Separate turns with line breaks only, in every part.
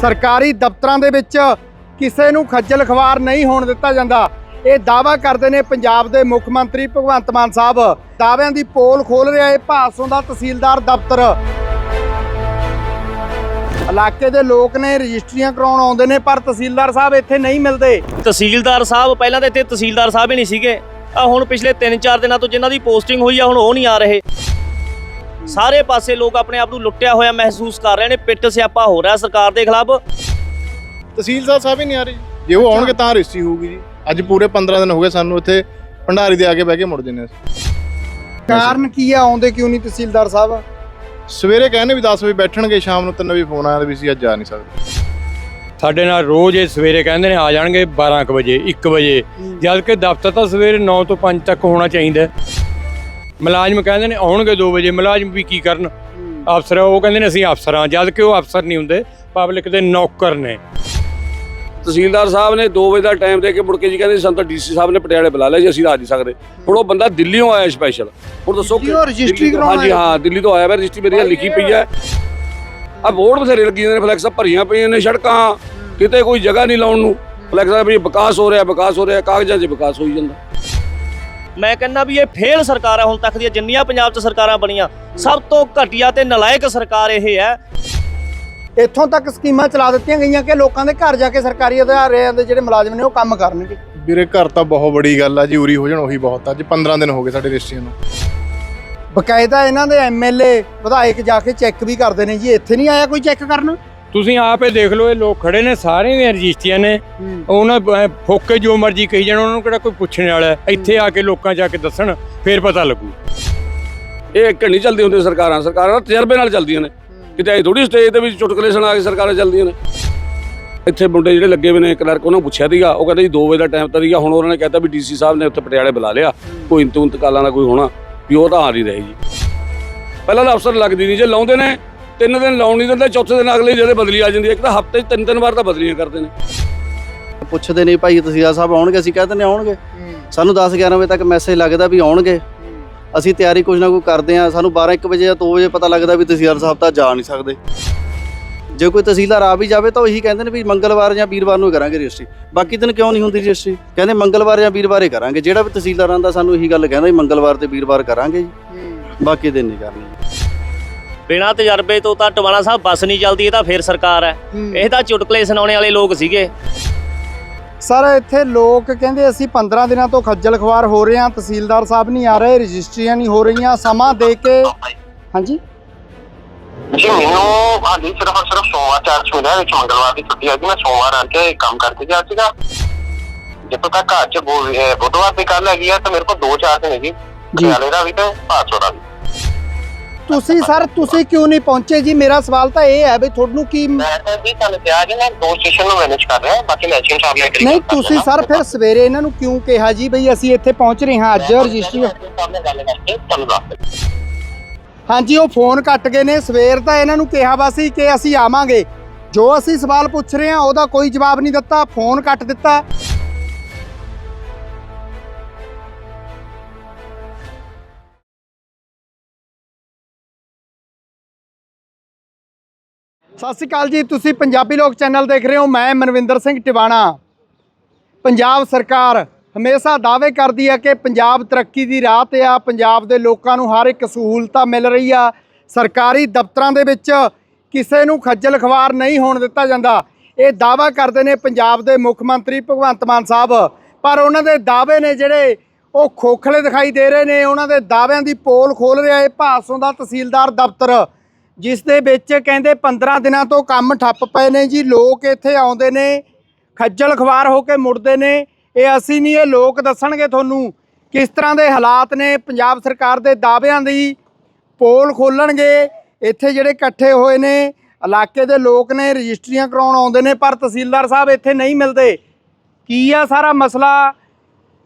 ਸਰਕਾਰੀ ਦਫ਼ਤਰਾਂ ਦੇ ਵਿੱਚ ਕਿਸੇ ਨੂੰ ਖੱਜਲ ਖਵਾਰ ਨਹੀਂ ਹੋਣ ਦਿੱਤਾ ਜਾਂਦਾ। ਇਹ ਦਾਅਵਾ ਕਰਦੇ ਨੇ ਪੰਜਾਬ ਦੇ ਮੁੱਖ ਮੰਤਰੀ ਭਗਵੰਤ ਮਾਨ ਸਾਹਿਬ। ਦਾਅਵਿਆਂ ਦੀ ਪੋਲ ਖੋਲ ਰਿਹਾ ਹੈ ਭਾਸੋਂ ਦਾ ਤਹਿਸੀਲਦਾਰ ਦਫ਼ਤਰ। ਇਲਾਕੇ ਦੇ ਲੋਕ ਨੇ ਰਜਿਸਟਰੀਆਂ ਕਰਾਉਣ ਆਉਂਦੇ ਨੇ, ਪਰ ਤਹਿਸੀਲਦਾਰ ਸਾਹਿਬ ਇੱਥੇ ਨਹੀਂ ਮਿਲਦੇ।
ਤਹਿਸੀਲਦਾਰ ਸਾਹਿਬ, ਪਹਿਲਾਂ ਤਾਂ ਇੱਥੇ ਤਹਿਸੀਲਦਾਰ ਸਾਹਿਬ ਹੀ ਨਹੀਂ ਸੀਗੇ। ਆ ਹੁਣ ਪਿਛਲੇ 3-4 ਦਿਨਾਂ ਤੋਂ ਜਿਨ੍ਹਾਂ ਦੀ ਪੋਸਟਿੰਗ ਹੋਈ ਆ, ਹੁਣ ਉਹ ਨਹੀਂ ਆ ਰਹੇ। ਸਾਰੇ ਪਾਸੇ ਲੋਕ ਆਪਣੇ ਆਪ ਨੂੰ ਲੁੱਟਿਆ ਹੋਇਆ ਮਹਿਸੂਸ ਕਰ ਰਹੇ ਨੇ ਪਿੱਟ ਸਿਆਪਾ ਹੋ ਰਿਹਾ ਸਰਕਾਰ ਦੇ ਖਿਲਾਫ।
ਤਹਿਸੀਲਦਾਰ ਸਾਹਿਬ ਹੀ ਨਹੀਂ ਆ ਰਹੇ ਜੀ। ਜੇ ਉਹ ਆਉਣਗੇ ਤਾਂ ਰਜਿਸਟਰੀ ਹੋਊਗੀ ਜੀ। ਅੱਜ ਪੂਰੇ 15 ਦਿਨ ਹੋ ਗਏ ਸਾਨੂੰ ਇੱਥੇ ਭੰਡਾਰੀ ਦੇ ਆ ਕੇ ਬਹਿ ਕੇ ਮੁੜ ਜੰਨੇ
ਕਾਰਨ ਕੀ ਆ? ਆਉਂਦੇ ਕਿਉਂ ਨਹੀਂ ਤਹਿਸੀਲਦਾਰ ਸਾਹਿਬ?
ਸਵੇਰੇ ਕਹਿੰਦੇ ਵੀ 10 ਵਜੇ ਬੈਠਣਗੇ ਸ਼ਾਮ ਨੂੰ 3 ਵਜੇ ਫੋਨ ਆਇਆ ਵੀ ਅਸੀਂ ਅੱਜ ਜਾ ਨਹੀਂ ਸਕਦੇ।
ਸਾਡੇ ਨਾਲ ਰੋਜ਼ ਇਹ ਸਵੇਰੇ ਕਹਿੰਦੇ ਨੇ ਆ ਜਾਣਗੇ 12 ਕੁ ਵਜੇ 1 ਵਜੇ। ਜਦ ਕਿ ਦਫ਼ਤਰ ਤਾਂ ਸਵੇਰੇ 9 ਤੋਂ 5 ਤੱਕ ਹੋਣਾ ਚਾਹੀਦਾ। ਹੈ। ਮੁਲਾਜ਼ਮ ਕਹਿੰਦੇ ਨੇ ਆਉਣਗੇ 2 ਵਜੇ ਮੁਲਾਜ਼ਮ ਵੀ ਕੀ ਕਰਨ? ਅਫਸਰ ਉਹ ਕਹਿੰਦੇ ਨੇ ਅਸੀਂ ਅਫਸਰ ਹਾਂ ਜਦ ਕਿ ਉਹ ਅਫਸਰ ਨਹੀਂ ਹੁੰਦੇ ਪਬਲਿਕ ਦੇ ਨੌਕਰ ਨੇ।
ਤਹਿਸੀਲਦਾਰ ਸਾਹਿਬ ਨੇ 2 ਵਜੇ ਦਾ ਟਾਈਮ ਦੇ ਕੇ ਮੁੜ ਕੇ ਜੀ ਕਹਿੰਦੇ ਸਾਨੂੰ ਤਾਂ ਡੀਸੀ ਸਾਹਿਬ ਨੇ ਪਟਿਆਲੇ ਬੁਲਾ ਲਿਆ ਜੀ ਅਸੀਂ ਤਾਂ ਆ ਨਹੀਂ ਸਕਦੇ। ਹੁਣ ਉਹ ਬੰਦਾ ਦਿੱਲੀੋਂ ਆਇਆ ਸਪੈਸ਼ਲ ਹੁਣ ਦੱਸੋ ਕਿ-
ਰਜਿਸਟਰੀ ਕਰਾਉਣ
ਹਾਂਜੀ ਹਾਂ ਦਿੱਲੀ ਤੋਂ ਆਇਆ ਵਾ ਰਜਿਸਟਰੀ ਮੇਰੀ ਲਿਖੀ ਪਈ ਹੈ। ਆ ਬੋਰਡ ਬਥੇਰੇ ਲੱਗੀ ਜਾਂਦੇ ਨੇ ਫਲੈਕਸਾਂ ਭਰੀਆਂ ਪਈਆਂ ਨੇ ਸੜਕਾਂ। ਕਿਤੇ ਕੋਈ ਜਗ੍ਹਾ ਨਹੀਂ ਲਾਉਣ ਨੂੰ। ਫਲੈਕਸਾਂ ਵੀ ਵਿਕਾਸ ਹੋ ਰਿਹਾ ਵਿਕਾਸ ਹੋ ਰਿਹਾ ਕਾਗਜ਼ਾਂ 'ਚ ਵਿਕਾਸ ਹੋਈ ਜਾਂਦਾ।
ਮੈਂ ਕਹਿੰਦਾ ਵੀ ਇਹ ਫੇਲ ਸਰਕਾਰ ਹੈ ਹੁਣ ਤੱਕ ਦੀਆਂ ਜਿੰਨੀਆਂ ਪੰਜਾਬ 'ਚ ਸਰਕਾਰਾਂ ਬਣੀਆਂ ਸਭ ਤੋਂ ਘਟੀਆ ਤੇ ਨਲਾਇਕ ਸਰਕਾਰ ਇਹ ਹੈ।
ਇੱਥੋਂ ਤੱਕ ਸਕੀਮਾਂ ਚਲਾ ਦਿੱਤੀਆਂ ਗਈਆਂ ਕਿ ਲੋਕਾਂ ਦੇ ਘਰ ਜਾ ਕੇ ਸਰਕਾਰੀ ਅਧਿਕਾਰੀਆਂ ਦੇ ਜਿਹੜੇ ਮੁਲਾਜ਼ਮ ਨੇ ਉਹ ਕੰਮ ਕਰਨਗੇ।
ਵੀਰੇ ਘਰ ਤਾਂ ਬਹੁਤ ਬੜੀ ਗੱਲ ਆ ਜੀ ਉਰੀ ਹੋ ਜਾਣ ਉਹੀ ਬਹੁਤ ਆ। ਅੱਜ 15 ਦਿਨ ਹੋ ਗਏ ਸਾਡੇ ਰਜਿਸਟਰੀਆਂ ਨੂੰ।
ਬਕਾਇਦਾ ਇਹਨਾਂ ਦੇ ਐਮਐਲਏ ਵਿਧਾਇਕ ਜਾ ਕੇ ਚੈੱਕ ਵੀ ਕਰਦੇ ਨੇ ਜੀ ਇੱਥੇ ਨਹੀਂ ਆਇਆ ਕੋਈ ਚੈੱਕ ਕਰਨ?
ਤੁਸੀਂ ਆਪੇ ਦੇਖ ਲਓ ਇਹ ਲੋਕ ਖੜੇ ਨੇ ਸਾਰੇ ਦੀਆਂ ਰਜਿਸਟਰੀਆਂ ਨੇ। ਉਹਨਾਂ ਫੋਕੇ ਜੋ ਮਰਜ਼ੀ ਕਹੀ ਜਾਣ ਉਹਨਾਂ ਨੂੰ ਕਿਹੜਾ ਕੋਈ ਪੁੱਛਣ ਵਾਲਾ ਹੈ। ਇੱਥੇ ਆ ਕੇ ਲੋਕਾਂ ਜਾ ਕੇ ਦੱਸਣ ਫੇਰ ਪਤਾ ਲੱਗੂ।
ਇਹ ਇੱਕ ਨਹੀਂ ਚੱਲਦੀ ਹੁੰਦੀ ਸਰਕਾਰਾਂ ਸਰਕਾਰਾਂ ਤਜਰਬੇ ਨਾਲ ਚੱਲਦੀਆਂ ਨੇ। ਕਿਤੇ ਇਹ ਥੋੜੀ ਸਟੇਜ ਤੇ ਵੀ ਚੁਟਕਲੇ ਸੁਣਾ ਕੇ ਸਰਕਾਰਾਂ ਚੱਲਦੀਆਂ ਨੇ। ਇੱਥੇ ਮੁੰਡੇ ਜਿਹੜੇ ਲੱਗੇ ਹੋਏ ਨੇ ਕਲਰਕ ਉਹਨਾਂ ਪੁੱਛਿਆ ਸੀਗਾ ਉਹ ਕਹਿੰਦੇ ਜੀ 2 ਵਜੇ ਦਾ ਟਾਈਮ ਤਾਂ ਸੀਗਾ ਹੁਣ ਉਹਨਾਂ ਨੇ ਕਹਿਤਾ ਵੀ ਡੀਸੀ ਸਾਹਿਬ ਨੇ ਉੱਥੇ ਪਟਿਆਲੇ ਬੁਲਾ ਲਿਆ। ਕੋਈ ਇੰਤੂ ਇੰਤਕਾਲਾਂ ਦਾ ਕੋਈ ਹੋਣਾ ਵੀ ਉਹ ਤਾਂ ਆ ਨਹੀਂ ਰਹੇ ਜੀ ਪਹਿਲਾਂ ਤਾਂ ਅਫਸਰ ਲੱਗਦੀ ਨਹੀਂ ਜੇ ਲਾਉਂਦੇ ਨੇ ਤਿੰਨ ਦਿਨ ਲਾਉਣ ਨਹੀਂ ਦਿੰਦੇ ਚੌਥੇ ਦਿਨ ਅਗਲੇ ਜਿਹੜੇ ਬਦਲੀ ਆ ਜਾਂਦੀ ਹੈ ਇੱਕ ਤਾਂ ਹਫ਼ਤੇ 'ਚ ਤਿੰਨ ਤਿੰਨ ਵਾਰ ਤਾਂ ਬਦਲੀਆਂ ਕਰਦੇ ਨੇ।
ਪੁੱਛਦੇ ਨਹੀਂ ਭਾਈ ਤਹਿਸੀਲਦਾਰ ਸਾਹਿਬ ਆਉਣਗੇ ਅਸੀਂ ਕਹਿੰਦੇ ਨੇ ਆਉਣਗੇ। ਸਾਨੂੰ 10 11 ਵਜੇ ਤੱਕ ਮੈਸੇਜ ਲੱਗਦਾ ਵੀ ਆਉਣਗੇ। ਅਸੀਂ ਤਿਆਰੀ ਕੁਝ ਨਾ ਕੁਝ ਕਰਦੇ ਆ ਸਾਨੂੰ 12 1 ਵਜੇ ਜਾਂ 2 ਵਜੇ ਪਤਾ ਲੱਗਦਾ ਵੀ ਤਹਿਸੀਲਦਾਰ ਸਾਹਿਬ ਤਾਂ ਜਾ ਨਹੀਂ ਸਕਦੇ। ਜੇ ਕੋਈ ਤਹਿਸੀਲਦਾਰ ਆ ਵੀ ਜਾਵੇ ਤਾਂ ਉਹੀ ਕਹਿੰਦੇ ਨੇ ਵੀ ਮੰਗਲਵਾਰ ਜਾਂ ਵੀਰਵਾਰ ਨੂੰ ਕਰਾਂਗੇ ਰਜਿਸਟਰੀ। ਬਾਕੀ ਦਿਨ ਕਿਉਂ ਨਹੀਂ ਹੁੰਦੀ ਰਜਿਸਟਰੀ? ਕਹਿੰਦੇ ਮੰਗਲਵਾਰ ਜਾਂ ਵੀਰਵਾਰ ਹੀ ਕਰਾਂਗੇ। ਜਿਹੜਾ ਵੀ ਤਹਿਸੀਲਦਾਰ ਆਂਦਾ ਸਾਨੂੰ ਇਹੀ ਗੱਲ ਕਹਿੰਦਾ ਵੀ ਮੰਗਲਵਾਰ ਤੇ ਵੀਰਵਾਰ ਕਰਾਂਗੇ ਜੀ। ਬਾਕੀ ਦਿਨ ਨਹੀਂ ਕਰਨੀ।
ਬਿਨਾਂ ਤਜਰਬੇ ਤੋਂ ਤਾਂ ਟਵਾਣਾ ਸਾਹਿਬ ਬੱਸ ਨਹੀਂ ਚੱਲਦੀ ਇਹ ਤਾਂ ਫੇਰ ਸਰਕਾਰ ਹੈ। ਇਹ ਤਾਂ ਚੁਟਕਲੇ ਸੁਣਾਉਣੇ ਵਾਲੇ ਲੋਕ ਸੀਗੇ।
ਸਰ ਇੱਥੇ ਲੋਕ ਕਹਿੰਦੇ ਅਸੀਂ 15 ਦਿਨਾਂ ਤੋਂ ਖੱਜਲ ਖਵਾਰ ਹੋ ਰਹੇ ਹਾਂ ਤਹਿਸੀਲਦਾਰ ਸਾਹਿਬ ਨਹੀਂ ਆ ਰਹੇ ਰਜਿਸਟਰੀਆਂ ਨਹੀਂ ਹੋ ਰਹੀਆਂ ਸਮਾਂ ਦੇ ਕੇ ਹਾਂਜੀ?
ਜੀ ਮੈਨੂੰ ਹਾਲੀ ਸਿਰਫ ਔਰ ਸਿਰਫ ਸੋਮਵਾਰ ਚਾਰਜ ਮਿਲਿਆ ਵਿੱਚ ਮੰਗਲਵਾਰ ਦੀ ਛੁੱਟੀ ਹੈਗੀ ਮੈਂ ਸੋਮਵਾਰ ਆ ਕੇ ਕੰਮ ਕਰਕੇ ਗਿਆ ਸੀਗਾ। ਜਦੋਂ ਤੱਕ ਘਰ ਚ ਬੋ- ਇਹ ਬੁੱਧਵਾਰ ਦੀ ਕੱਲ ਹੈਗੀ ਆ ਤਾਂ ਮੇਰੇ ਕੋਲ ਦੋ ਚਾਰ ਦਿਨ ਹੈਗੀ ਪਟਿਆਲੇ ਦਾ ਵੀ ਤੇ ਭਾਸੋ ਦਾ ਵੀ।
ਤੁਸੀਂ ਸਰ ਤੁਸੀਂ ਕਿਉਂ ਨਹੀਂ ਪਹੁੰਚੇ ਜੀ? ਮੇਰਾ ਸਵਾਲ ਤਾਂ ਇਹ ਹੈ ਵੀ ਤੁਹਾਨੂੰ ਕੀ
ਮੈਂ ਤਾਂ ਜੀ ਤੁਹਾਨੂੰ ਕਿਹਾ ਜੀ ਮੈਂ ਦੋ ਸਟੇਸ਼ਨ ਨੂੰ ਮੈਨੇਜ ਕਰ ਰਿਹਾ ਬਾਕੀ ਮੈਚਿੰਗ ਸਾਹਿਬ ਨੇ
ਨਹੀਂ ਤੁਸੀਂ। ਸਰ ਫਿਰ ਸਵੇਰੇ ਇਹਨਾਂ ਨੂੰ ਕਿਉਂ ਕਿਹਾ ਜੀ ਬਈ ਅਸੀਂ ਇੱਥੇ ਪਹੁੰਚ ਰਹੇ ਹਾਂ ਅੱਜ ਰਜਿਸਟਰੀ
ਸਾਹਿਬ ਨਾਲ ਗੱਲ ਕਰਕੇ ਤੁਹਾਨੂੰ ਦੱਸ
ਹਾਂਜੀ ਉਹ ਫੋਨ ਕੱਟ ਗਏ ਨੇ। ਸਵੇਰ ਤਾਂ ਇਹਨਾਂ ਨੂੰ ਕਿਹਾ ਵਾ ਸੀ ਕਿ ਅਸੀਂ ਆਵਾਂਗੇ। ਜੋ ਅਸੀਂ ਸਵਾਲ ਪੁੱਛ ਰਹੇ ਹਾਂ ਉਹਦਾ ਕੋਈ ਜਵਾਬ ਨਹੀਂ ਦਿੱਤਾ। ਫੋਨ ਕੱਟ ਦਿੱਤਾ। ਸਤਿ ਸ਼੍ਰੀ ਅਕਾਲ ਜੀ, ਤੁਸੀਂ ਪੰਜਾਬੀ ਲੋਕ ਚੈਨਲ ਦੇਖ ਰਹੇ ਹੋ, ਮੈਂ ਮਨਵਿੰਦਰ ਸਿੰਘ ਟਿਵਾਣਾ। ਪੰਜਾਬ ਸਰਕਾਰ ਹਮੇਸ਼ਾ ਦਾਅਵੇ ਕਰਦੀ ਹੈ ਕਿ ਪੰਜਾਬ ਤਰੱਕੀ ਦੀ ਰਾਹ ਤੇ ਆ, ਪੰਜਾਬ ਦੇ ਲੋਕਾਂ ਨੂੰ ਹਰ ਇੱਕ ਸਹੂਲਤਾਂ ਮਿਲ ਰਹੀ ਆ। ਸਰਕਾਰੀ ਦਫ਼ਤਰਾਂ ਦੇ ਵਿੱਚ ਕਿਸੇ ਨੂੰ ਖੱਜਲ ਖਵਾਰ ਨਹੀਂ ਹੋਣ ਦਿੱਤਾ ਜਾਂਦਾ। ਇਹ ਦਾਅਵਾ ਕਰਦੇ ਨੇ ਪੰਜਾਬ ਦੇ ਮੁੱਖ ਮੰਤਰੀ ਭਗਵੰਤ ਮਾਨ ਸਾਹਿਬ। ਪਰ ਉਹਨਾਂ ਦੇ ਦਾਅਵੇ ਨੇ ਜਿਹੜੇ ਉਹ ਖੋਖਲੇ ਦਿਖਾਈ ਦੇ ਰਹੇ ਨੇ। ਉਹਨਾਂ ਦੇ ਦਾਅਵਿਆਂ ਦੀ ਪੋਲ ਖੋਲ ਰਿਹਾ ਇਹ ਭਾਸੋਂ ਦਾ ਤਹਿਸੀਲਦਾਰ ਦਫ਼ਤਰ। ਜਿਸ ਦੇ ਵਿੱਚ ਕਹਿੰਦੇ 15 ਦਿਨਾਂ ਤੋਂ ਕੰਮ ਠੱਪ ਪਏ ਨੇ ਜੀ, ਲੋਕ ਇੱਥੇ ਆਉਂਦੇ ਨੇ, ਖੱਜਲ ਖਵਾਰ ਹੋ ਕੇ ਮੁੜਦੇ ਨੇ। ਇਹ ਅਸੀਂ ਨਹੀਂ, ਇਹ ਲੋਕ ਦੱਸਣਗੇ ਤੁਹਾਨੂੰ ਕਿਸ ਤਰ੍ਹਾਂ ਦੇ ਹਾਲਾਤ ਨੇ। ਪੰਜਾਬ ਸਰਕਾਰ ਦੇ ਦਾਅਵਿਆਂ ਦੀ ਪੋਲ ਖੋਲਣਗੇ। ਇੱਥੇ ਜਿਹੜੇ ਇਕੱਠੇ ਹੋਏ ਨੇ, ਇਲਾਕੇ ਦੇ ਲੋਕ ਨੇ, ਰਜਿਸਟਰੀਆਂ ਕਰਾਉਣ ਆਉਂਦੇ ਨੇ, ਪਰ ਤਹਿਸੀਲਦਾਰ ਸਾਹਿਬ ਇੱਥੇ ਨਹੀਂ ਮਿਲਦੇ। ਕੀ ਆ ਸਾਰਾ ਮਸਲਾ?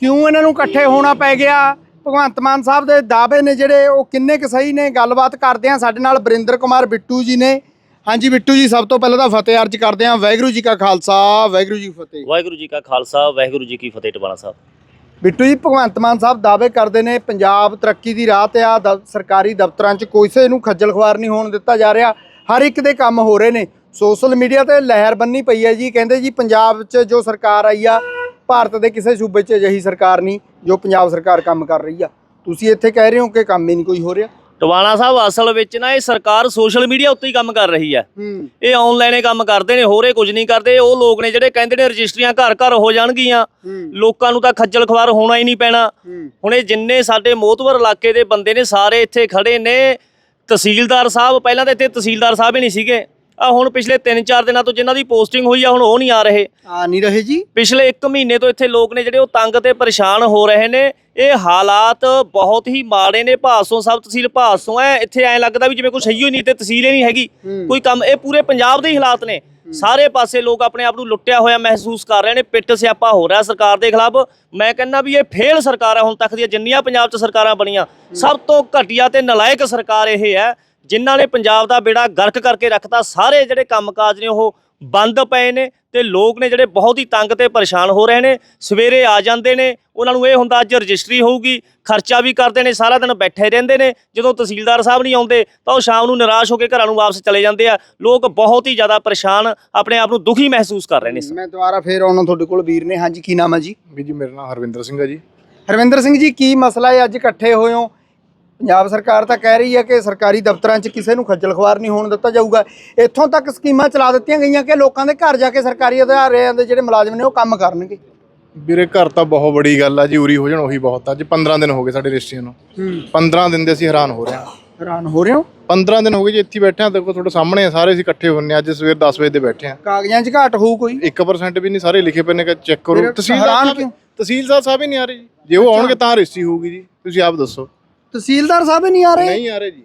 ਕਿਉਂ ਇਹਨਾਂ ਨੂੰ ਇਕੱਠੇ ਹੋਣਾ ਪੈ ਗਿਆ? ਭਗਵੰਤ ਮਾਨ ਸਾਹਿਬ ਦੇ ਦਾਅਵੇ ਨੇ ਜਿਹੜੇ ਉਹ ਕਿੰਨੇ ਕੁ ਸਹੀ ਨੇ? ਗੱਲਬਾਤ ਕਰਦੇ ਆ ਸਾਡੇ ਨਾਲ ਬਰਿੰਦਰ ਕੁਮਾਰ ਬਿੱਟੂ ਜੀ ਨੇ। ਹਾਂਜੀ ਬਿੱਟੂ ਜੀ ਸਭ ਤੋਂ ਪਹਿਲਾਂ ਤਾਂ ਫਤਿਹ ਅਰਜ ਕਰਦੇ ਆ ਵਾਹਿਗੁਰੂ ਜੀ ਕਾ ਖਾਲਸਾ ਵਾਹਿਗੁਰੂ ਜੀ ਫਤਿਹ।
ਵਾਹਿਗੁਰੂ ਜੀ ਕਾ ਖਾਲਸਾ ਵਾਹਿਗੁਰੂ ਜੀ ਕੀ ਫਤਿਹ ਟਵਾਣਾ ਸਾਹਿਬ।
ਬਿੱਟੂ ਜੀ ਭਗਵੰਤ ਮਾਨ ਸਾਹਿਬ ਦਾਅਵੇ ਕਰਦੇ ਨੇ ਪੰਜਾਬ ਤਰੱਕੀ ਦੀ ਰਾਹ ਤੇ ਆ ਸਰਕਾਰੀ ਦਫ਼ਤਰਾਂ 'ਚ ਕਿਸੇ ਨੂੰ ਖੱਜਲ ਖਵਾਰ ਨਹੀਂ ਹੋਣ ਦਿੱਤਾ ਜਾ ਰਿਹਾ। ਹਰ ਇੱਕ ਦੇ ਕੰਮ ਹੋ ਰਹੇ ਨੇ। ਸੋਸ਼ਲ ਮੀਡੀਆ ਤੇ ਲਹਿਰ ਬੰਨੀ ਪਈ ਹੈ ਜੀ। ਕਹਿੰਦੇ ਜੀ ਪੰਜਾਬ 'ਚ ਜੋ ਸਰਕਾਰ ਆਈ ਆ ਭਾਰਤ ਦੇ ਕਿਸੇ ਸੂਬੇ 'ਚ ਅਜਿਹੀ ਸਰਕਾਰ ਨਹੀਂ। ਜੋ ਪੰਜਾਬ ਸਰਕਾਰ ਕੰਮ ਕਰ ਰਹੀ ਆ। ਤੁਸੀਂ ਇੱਥੇ ਕਹਿ ਰਹੇ ਹੋ ਕਿ ਕੰਮ ਹੀ ਨਹੀਂ ਕੋਈ ਹੋ ਰਿਹਾ।
ਟਵਾਣਾ ਸਾਹਿਬ ਅਸਲ ਵਿੱਚ ਨਾ ਇਹ ਸਰਕਾਰ ਸੋਸ਼ਲ ਮੀਡੀਆ ਉੱਤੇ ਹੀ ਕੰਮ ਕਰ ਰਹੀ ਹੈ। ਇਹ ਆਨਲਾਈਨ ਕੰਮ ਕਰਦੇ ਨੇ ਹੋਰੇ ਕੁਝ ਨਹੀਂ ਕਰਦੇ। ਉਹ ਲੋਕ ਨੇ ਜਿਹੜੇ ਕਹਿੰਦੇ ਨੇ ਰਜਿਸਟਰੀਆਂ ਘਰ ਘਰ ਹੋ ਜਾਣਗੀਆਂ। ਲੋਕਾਂ ਨੂੰ ਤਾਂ ਖੱਜਲ ਖਵਾਰ ਹੋਣਾ ਹੀ ਨਹੀਂ ਪੈਣਾ। ਹੁਣ ਇਹ ਜਿੰਨੇ ਸਾਡੇ ਮੋਹਤਵਰ ਇਲਾਕੇ ਦੇ ਬੰਦੇ ਨੇ ਸਾਰੇ ਇੱਥੇ ਖੜੇ ਨੇ। ਤਹਿਸੀਲਦਾਰ ਸਾਹਿਬ ਪਹਿਲਾਂ ਤਾਂ ਇੱਥੇ ਤਹਿਸੀਲਦਾਰ ਸਾਹਿਬ ਹੀ ਨਹੀਂ ਸੀਗੇ। ਆ ਹੁਣ ਪਿਛਲੇ 3-4 ਦਿਨਾਂ ਤੋਂ ਜਿਨ੍ਹਾਂ ਦੀ ਪੋਸਟਿੰਗ ਹੋਈ ਆ ਹੁਣ ਉਹ ਨਹੀਂ ਆ ਰਹੇ।
ਆ ਨਹੀਂ ਰਹੇ ਜੀ।
ਪਿਛਲੇ 1 ਮਹੀਨੇ ਤੋਂ ਇੱਥੇ ਲੋਕ ਨੇ ਜਿਹੜੇ ਉਹ ਤੰਗ ਤੇ ਪਰੇਸ਼ਾਨ ਹੋ ਰਹੇ ਨੇ। ਇਹ ਹਾਲਾਤ ਬਹੁਤ ਹੀ ਮਾੜੇ ਨੇ। ਭਾਸੋਂ ਸਬ ਤਹਿਸੀਲ ਭਾਸੋਂ ਹੈ ਇੱਥੇ ਐਂ ਲੱਗਦਾ ਵੀ ਜਿਵੇਂ ਕੁਛ ਹੈ ਹੀ ਨਹੀਂ ਤੇ ਤਹਿਸੀਲ ਹੀ ਨਹੀਂ ਹੈਗੀ। ਕੋਈ ਕੰਮ ਇਹ ਪੂਰੇ ਪੰਜਾਬ ਦੇ ਹੀ ਹਾਲਾਤ ਨੇ। ਸਾਰੇ ਪਾਸੇ ਲੋਕ ਆਪਣੇ ਆਪ ਨੂੰ ਲੁੱਟਿਆ ਹੋਇਆ ਮਹਿਸੂਸ ਕਰ ਰਹੇ ਨੇ। ਪਿੱਟ ਸਿਆਪਾ ਹੋ ਰਿਹਾ ਸਰਕਾਰ ਦੇ ਖਿਲਾਫ। ਮੈਂ ਕਹਿੰਦਾ ਵੀ ਇਹ ਫੇਲ ਸਰਕਾਰ ਹੈ ਹੁਣ ਤੱਕ ਦੀਆਂ ਜਿੰਨੀਆਂ ਪੰਜਾਬ 'ਚ ਸਰਕਾਰਾਂ ਬਣੀਆਂ ਸਭ ਤੋਂ ਘਟੀਆ ਤੇ ਨਲਾਇਕ ਸਰਕਾਰ ਇਹ ਹੈ ਜਿਨ੍ਹਾਂ ਨੇ ਪੰਜਾਬ ਦਾ ਬੇੜਾ ਗਰਕ ਕਰਕੇ ਰੱਖਤਾ ਸਾਰੇ ਜਿਹੜੇ ਕੰਮਕਾਜ ਨੇ ਉਹ ਬੰਦ ਪਏ ਨੇ ਤੇ ਲੋਕ ਨੇ ਜਿਹੜੇ ਬਹੁਤ ਹੀ ਤੰਗ ਤੇ ਪਰੇਸ਼ਾਨ ਹੋ ਰਹੇ ਨੇ ਸਵੇਰੇ ਆ ਜਾਂਦੇ ਨੇ ਉਹਨਾਂ ਨੂੰ ਇਹ ਹੁੰਦਾ ਅੱਜ ਰਜਿਸਟਰੀ ਹੋਊਗੀ ਖਰਚਾ ਵੀ ਕਰਦੇ ਨੇ ਸਾਰਾ ਦਿਨ ਬੈਠੇ ਰਹਿੰਦੇ ਨੇ ਜਦੋਂ ਤਹਿਸੀਲਦਾਰ ਸਾਹਿਬ ਨਹੀਂ ਆਉਂਦੇ ਤਾਂ ਉਹ ਸ਼ਾਮ ਨੂੰ ਨਿਰਾਸ਼ ਹੋ ਕੇ ਘਰਾਂ ਨੂੰ ਵਾਪਸ ਚਲੇ ਜਾਂਦੇ ਆ ਲੋਕ ਬਹੁਤ ਹੀ ਜ਼ਿਆਦਾ ਪਰੇਸ਼ਾਨ ਆਪਣੇ ਆਪ ਨੂੰ ਦੁਖੀ ਮਹਿਸੂਸ ਕਰ ਰਹੇ ਨੇ
ਮੈਂ ਦੁਬਾਰਾ ਫੇਰ ਆਉਣਾ ਤੁਹਾਡੇ ਕੋਲ ਵੀਰ ਨੇ ਹਾਂਜੀ ਕੀ ਨਾਮ ਹੈ ਜੀ?
ਵੀ ਜੀ ਮੇਰਾ ਨਾਮ ਹਰਵਿੰਦਰ ਸਿੰਘ ਹੈ ਜੀ।
ਹਰਵਿੰਦਰ ਸਿੰਘ ਜੀ ਕੀ ਮਸਲਾ ਹੈ? ਅੱਜ ਇਕੱਠੇ ਹੋਏ ਹੋ ਪੰਜਾਬ ਸਰਕਾਰ ਤਾਂ ਕਹਿ ਰਹੀ ਹੈ ਕਿ ਸਰਕਾਰੀ ਦਫ਼ਤਰਾਂ 'ਚ ਕਿਸੇ ਨੂੰ ਖੱਜਲ ਖਵਾਰ ਨਹੀਂ ਹੋਣ ਦਿੱਤਾ ਜਾਊਗਾ। ਇੱਥੋਂ ਤੱਕ ਸਕੀਮਾਂ ਚਲਾ ਦਿੱਤੀਆਂ ਗਈਆਂ ਕਿ ਲੋਕਾਂ ਦੇ ਘਰ ਜਾ ਕੇ ਸਰਕਾਰੀ ਅਧਿਕਾਰੀਆਂ ਦੇ ਜਿਹੜੇ ਮੁਲਾਜ਼ਮ ਨੇ ਉਹ ਕੰਮ ਕਰਨਗੇ?
ਵੀਰੇ ਘਰ ਤਾਂ ਬਹੁਤ ਬੜੀ ਗੱਲ ਆ ਜੀ ਉਰੀ ਹੋ ਜਾਣ ਉਹੀ ਬਹੁਤ ਆ। ਅੱਜ 15 ਦਿਨ ਹੋ ਗਏ ਸਾਡੇ ਰਿਸ਼ਤਿਆਂ ਨੂੰ।
ਹੂੰ।
15 ਦਿਨ ਦੇ ਅਸੀਂ ਹੈਰਾਨ ਹੋ ਰਹੇ ਹਾਂ।
ਹੈਰਾਨ ਹੋ ਰਹੇ ਹੋ?
15 ਦਿਨ ਹੋ ਗਏ ਜੀ ਇੱਥੇ ਬੈਠੇ ਹਾਂ। ਦੇਖੋ ਤੁਹਾਡੇ ਸਾਹਮਣੇ ਆ ਸਾਰੇ ਅਸੀਂ ਇਕੱਠੇ ਹੁੰਨੇ ਅੱਜ ਸਵੇਰ 10 ਵਜੇ ਦੇ ਬੈਠੇ ਹਾਂ।
ਕਾਗਜ਼ਾਂ 'ਚ ਘਾਟ ਹੋਊ ਕੋਈ?
1% ਵੀ ਨਹੀਂ ਸਾਰੇ ਲਿਖੇ ਪਏ ਨੇ ਕਿ ਚੈੱਕ ਕਰੋ। ਤਹਿਸੀਲਦਾਰ ਸਾਹਿਬ ਹੀ ਨਹੀਂ ਆ ਰਹੇ ਜੀ। ਜੇ ਉਹ ਆਉਣਗੇ ਤਾਂ ਰਜਿਸਟਰੀ ਹੋਊਗੀ ਜੀ। ਤੁਸੀਂ ਆਪ ਦੱਸੋ।
ਤਹਿਸੀਲਦਾਰ ਸਾਹਿਬ ਹੀ ਨਹੀਂ ਆ ਰਹੇ?
ਨਹੀਂ ਆ ਰਹੇ ਜੀ।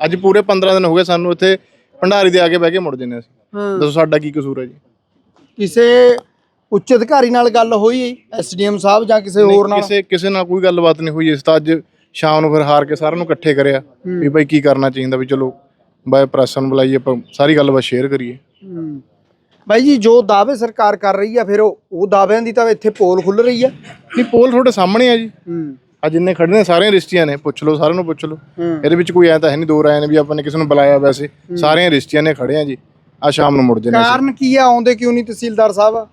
ਅੱਜ ਪੂਰੇ 15 ਦਿਨ ਹੋ ਗਏ ਸਾਨੂੰ ਇੱਥੇ ਭੰਡਾਰੀ ਦੇ ਆ ਕੇ ਬਹਿ ਕੇ ਮੁੜ ਜੰਨੇ ਅਸੀਂ। ਦੱਸੋ ਸਾਡਾ ਕੀ ਕਸੂਰ ਹੈ ਜੀ?
ਕਿਸੇ ਉੱਚ ਅਧਿਕਾਰੀ ਨਾਲ ਗੱਲ ਹੋਈ ਐਸਡੀਐਮ ਸਾਹਿਬ ਜਾਂ ਕਿਸੇ ਹੋਰ ਨਾਲ?
ਕਿਸੇ ਕਿਸੇ ਨਾਲ ਕੋਈ ਗੱਲਬਾਤ ਨਹੀਂ ਹੋਈ। ਇਸ ਤਾਂ ਅੱਜ ਸ਼ਾਮ ਨੂੰ ਫਿਰ ਹਾਰ ਕੇ ਸਾਰਿਆਂ ਨੂੰ ਇਕੱਠੇ ਕਰਿਆ ਵੀ ਭਾਈ ਕੀ ਕਰਨਾ ਚਾਹੀਦਾ ਵੀ ਚਲੋ ਬਾਈ ਪ੍ਰੈਸ ਨੂੰ ਬੁਲਾਈਏ ਆਪਾਂ ਸਾਰੀ ਗੱਲਬਾਤ ਸ਼ੇਅਰ ਕਰੀਏ।
ਬਾਈ ਜੀ ਜੋ ਦਾਅਵੇ ਸਰਕਾਰ ਕਰ ਰਹੀ ਆ ਫਿਰ ਉਹ ਦਾਅਵਿਆਂ ਦੀ ਤਾਂ ਇੱਥੇ ਪੋਲ ਖੁੱਲ ਰਹੀ ਆ।
ਨਹੀਂ ਪੋਲ ਤੁਹਾਡੇ ਸਾਹਮਣੇ ਆ ਜੀ। ਆ ਜਿੰਨੇ ਖੜੇ ਨੇ ਸਾਰਿਆਂ ਰਿਸ਼ਤੀਆਂ ਨੇ ਪੁੱਛ ਲਓ ਸਾਰਿਆਂ ਨੂੰ ਪੁੱਛ ਲਓ। ਇਹਦੇ ਵਿੱਚ ਕੋਈ ਐ ਤਾਂ ਹੈ ਨਹੀਂ ਦੋ ਰਾਏ ਨੇ ਵੀ ਆਪਾਂ ਨੇ ਕਿਸੇ ਨੂੰ ਬੁਲਾਇਆ ਵੈਸੇ। ਸਾਰਿਆਂ ਰਿਸ਼ਤੀਆਂ ਨੇ ਖੜੇ ਆ ਜੀ। ਆ ਸ਼ਾਮ ਨੂੰ ਮੁੜ ਜਨੇ
ਕਾਰਨ ਕੀ ਆ? ਆਉਂਦੇ ਕਿਉਂ ਨਹੀਂ ਤਹਿਸੀਲਦਾਰ ਸਾਹਿਬ?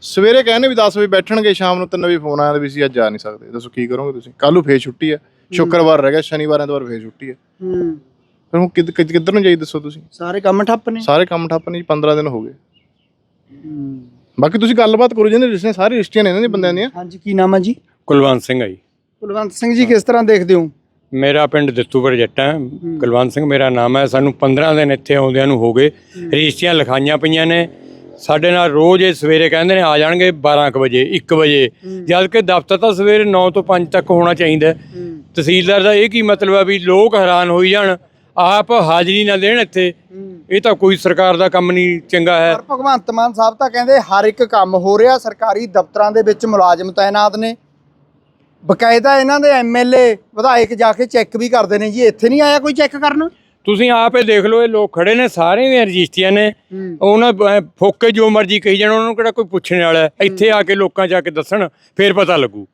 ਸਵੇਰੇ ਕਹਿੰਦੇ ਵੀ 10 ਵਜੇ ਬੈਠਣਗੇ ਸ਼ਾਮ ਨੂੰ 3 ਵਜੇ ਫੋਨ ਆਇਆ ਵੀ ਅਸੀਂ ਅੱਜ ਜਾ ਨਹੀਂ ਸਕਦੇ। ਦੱਸੋ ਕੀ ਕਰੋਗੇ ਤੁਸੀਂ? ਕੱਲ ਨੂੰ ਫੇਰ ਛੁੱਟੀ ਹੈ। ਸ਼ੁੱਕਰਵਾਰ ਰਹਿ ਗਿਆ ਸ਼ਨੀਵਾਰ ਐਤਵਾਰ ਫੇਰ ਛੁੱਟੀ ਹੈ
ਹੂੰ।
ਫਿਰ ਹੁਣ ਕਿੱਧ- ਕਿੱਧ- ਕਿੱਧਰ ਨੂੰ ਜਾਈ ਦੱਸੋ ਤੁਸੀਂ?
ਸਾਰੇ ਕੰਮ ਠੱਪ ਨੇ।
ਸਾਰੇ ਕੰਮ ਠੱਪ ਨੇ ਜੀ 15 ਦਿਨ ਹੋ ਗਏ। ਬਾਕੀ ਤੁਸੀਂ ਗੱਲਬਾਤ ਕਰੋ ਜਿਹਨੇ ਰਿਸ਼ਤੇ ਸਾਰੇ ਰਿਸ਼ਤੀਆਂ ਨੇ ਇਹਨਾਂ ਦੇ ਬੰਦਿਆਂ ਦੀਆਂ।
ਹਾਂਜੀ ਕੀ ਨਾਮ ਹੈ ਜੀ?
ਕੁਲਵੰਤ ਸਿੰਘ ਆ ਜੀ।
ਕੁਲਵੰਤ ਸਿੰਘ ਜੀ ਕਿਸ ਤਰ੍ਹਾਂ ਦੇਖਦੇ ਹੋ?
ਮੇਰਾ ਪਿੰਡ ਦਿੱਤੂਪੁਰ ਜੱਟਾਂ। ਕੁਲਵੰਤ ਸਿੰਘ ਮੇਰਾ ਨਾਮ ਹੈ। ਸਾਨੂੰ 15 ਦਿਨ ਇੱਥੇ ਆਉਂਦਿਆਂ ਨੂੰ ਹੋ ਗਏ। ਰਜਿਸਟਰੀਆਂ ਲਿਖਾਈਆਂ ਪਈਆਂ ਨੇ। ਸਾਡੇ ਨਾਲ ਰੋਜ਼ ਇਹ ਸਵੇਰੇ ਕਹਿੰਦੇ ਨੇ ਆ ਜਾਣਗੇ 12 ਕੁ ਵਜੇ 1 ਵਜੇ। ਜਦ ਕਿ ਦਫ਼ਤਰ ਤਾਂ ਸਵੇਰੇ 9 ਤੋਂ 5 ਤੱਕ ਹੋਣਾ ਚਾਹੀਦਾ। ਤਹਿਸੀਲਦਾਰ ਦਾ ਇਹ ਕੀ ਮਤਲਬ ਹੈ ਵੀ ਲੋਕ ਹੈਰਾਨ ਹੋਈ ਜਾਣ। ਆਪ ਹਾਜ਼ਰੀ ਨਾ ਦੇਣ ਇੱਥੇ। ਇਹ ਤਾਂ ਕੋਈ ਸਰਕਾਰ ਦਾ ਕੰਮ ਨਹੀਂ ਚੰਗਾ ਹੈ।
ਪਰ ਭਗਵੰਤ ਮਾਨ ਸਾਹਿਬ ਤਾਂ ਕਹਿੰਦੇ ਹਰ ਇੱਕ ਕੰਮ ਹੋ ਰਿਹਾ। ਸਰਕਾਰੀ ਦਫ਼ਤਰਾਂ ਦੇ ਵਿੱਚ ਮੁਲਾਜ਼ਮ ਤਾਇਨਾਤ ਨੇ। ਬਕਾਇਦਾ ਇਹਨਾਂ ਦੇ ਐਮਐਲਏ ਵਿਧਾਇਕ ਜਾ ਕੇ ਚੈੱਕ ਵੀ ਕਰਦੇ ਨੇ ਜੀ ਇੱਥੇ ਨਹੀਂ ਆਇਆ ਕੋਈ ਚੈੱਕ ਕਰਨ?
ਤੁਸੀਂ ਆਪ ਇਹ ਦੇਖ ਲਓ ਇਹ ਲੋਕ ਖੜੇ ਨੇ ਸਾਰੇ ਦੀਆਂ ਰਜਿਸਟਰੀਆਂ ਨੇ। ਉਹਨਾਂ ਫੁੱਕ ਜੋ ਮਰਜ਼ੀ ਕਹੀ ਜਾਣ ਉਹਨਾਂ ਨੂੰ ਕਿਹੜਾ ਕੋਈ ਪੁੱਛਣ ਵਾਲਾ। ਇੱਥੇ ਆ ਕੇ ਲੋਕਾਂ ਜਾ ਕੇ ਦੱਸਣ ਫੇਰ ਪਤਾ ਲੱਗੂ।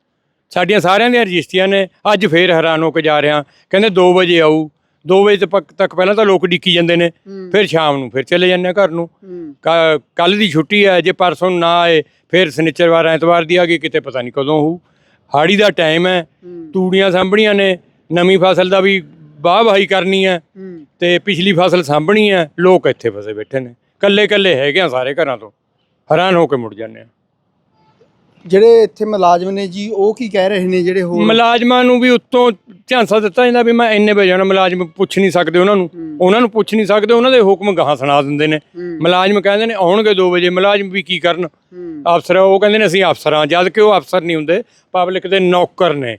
ਸਾਡੀਆਂ ਸਾਰਿਆਂ ਦੀਆਂ ਰਜਿਸਟਰੀਆਂ ਨੇ। ਅੱਜ ਫੇਰ ਹੈਰਾਨ ਹੋ ਕੇ ਜਾ ਰਿਹਾ। ਕਹਿੰਦੇ 2 ਵਜੇ ਆਊ। 2 ਵਜੇ ਤੱਕ ਪਹਿਲਾਂ ਤਾਂ ਲੋਕ ਡਿੱਕੀ ਜਾਂਦੇ ਨੇ। ਫਿਰ ਸ਼ਾਮ ਨੂੰ ਫਿਰ ਚਲੇ ਜਾਂਦੇ ਘਰ ਨੂੰ। ਕੱਲ ਦੀ ਛੁੱਟੀ ਹੈ ਜੇ ਪਰਸੋਂ ਨੂੰ ਨਾ ਆਏ ਫਿਰ ਸ਼ਨੀਚਰਵਾਰ ਐਤਵਾਰ ਦੀ ਆ ਗਈ ਕਿਤੇ ਪਤਾ ਨਹੀਂ ਕਦੋਂ ਹੋਊ ਹਾੜੀ ਦਾ ਟਾਈਮ ਹੈ ਤੂੜੀਆਂ ਸਾਂਭਣੀਆਂ ਨੇ ਨਵੀਂ ਫਸਲ ਦਾ ਵੀ ਵਾਹ ਵਾਹੀ ਕਰਨੀ ਹੈ ਤੇ ਪਿਛਲੀ ਫਸਲ ਸਾਂਭਣੀ ਹੈ ਲੋਕ ਇੱਥੇ ਫਸੇ ਬੈਠੇ ਨੇ ਕੱਲੇ ਕੱਲੇ ਹੈਗੇ ਆ ਸਾਰੇ ਘਰਾਂ ਤੋਂ ਹੈਰਾਨ ਹੋ ਕੇ ਮੁੜ ਜਾਂਦੇ ਆ।
ਜਿਹੜੇ ਇੱਥੇ ਮੁਲਾਜ਼ਮ ਨੇ ਜੀ ਉਹ ਕੀ ਕਹਿ ਰਹੇ ਨੇ ਜਿਹੜੇ ਹੋਰ?
ਮੁਲਾਜ਼ਮਾਂ ਨੂੰ ਵੀ ਉੱਤੋਂ ਝਾਂਸਾ ਦਿੱਤਾ ਜਾਂਦਾ ਵੀ ਮੈਂ ਇੰਨੇ ਵਜੇ ਜਾਣਾ ਮੁਲਾਜ਼ਮ ਪੁੱਛ ਨਹੀਂ ਸਕਦੇ ਉਹਨਾਂ ਨੂੰ। ਉਹਨਾਂ ਨੂੰ ਪੁੱਛ ਨਹੀਂ ਸਕਦੇ ਉਹਨਾਂ ਦੇ ਹੁਕਮ ਗਾਹਾਂ ਸੁਣਾ ਦਿੰਦੇ ਨੇ। ਮੁਲਾਜ਼ਮ ਕਹਿੰਦੇ ਨੇ ਆਉਣਗੇ 2 ਵਜੇ ਮੁਲਾਜ਼ਮ ਵੀ ਕੀ ਕਰਨ? ਅਫਸਰ ਉਹ ਕਹਿੰਦੇ ਨੇ ਅਸੀਂ ਅਫਸਰਾਂ ਜਦ ਕਿ ਉਹ ਅਫਸਰ ਨਹੀਂ ਹੁੰਦੇ ਪਬਲਿਕ ਦੇ ਨੌਕਰ ਨੇ।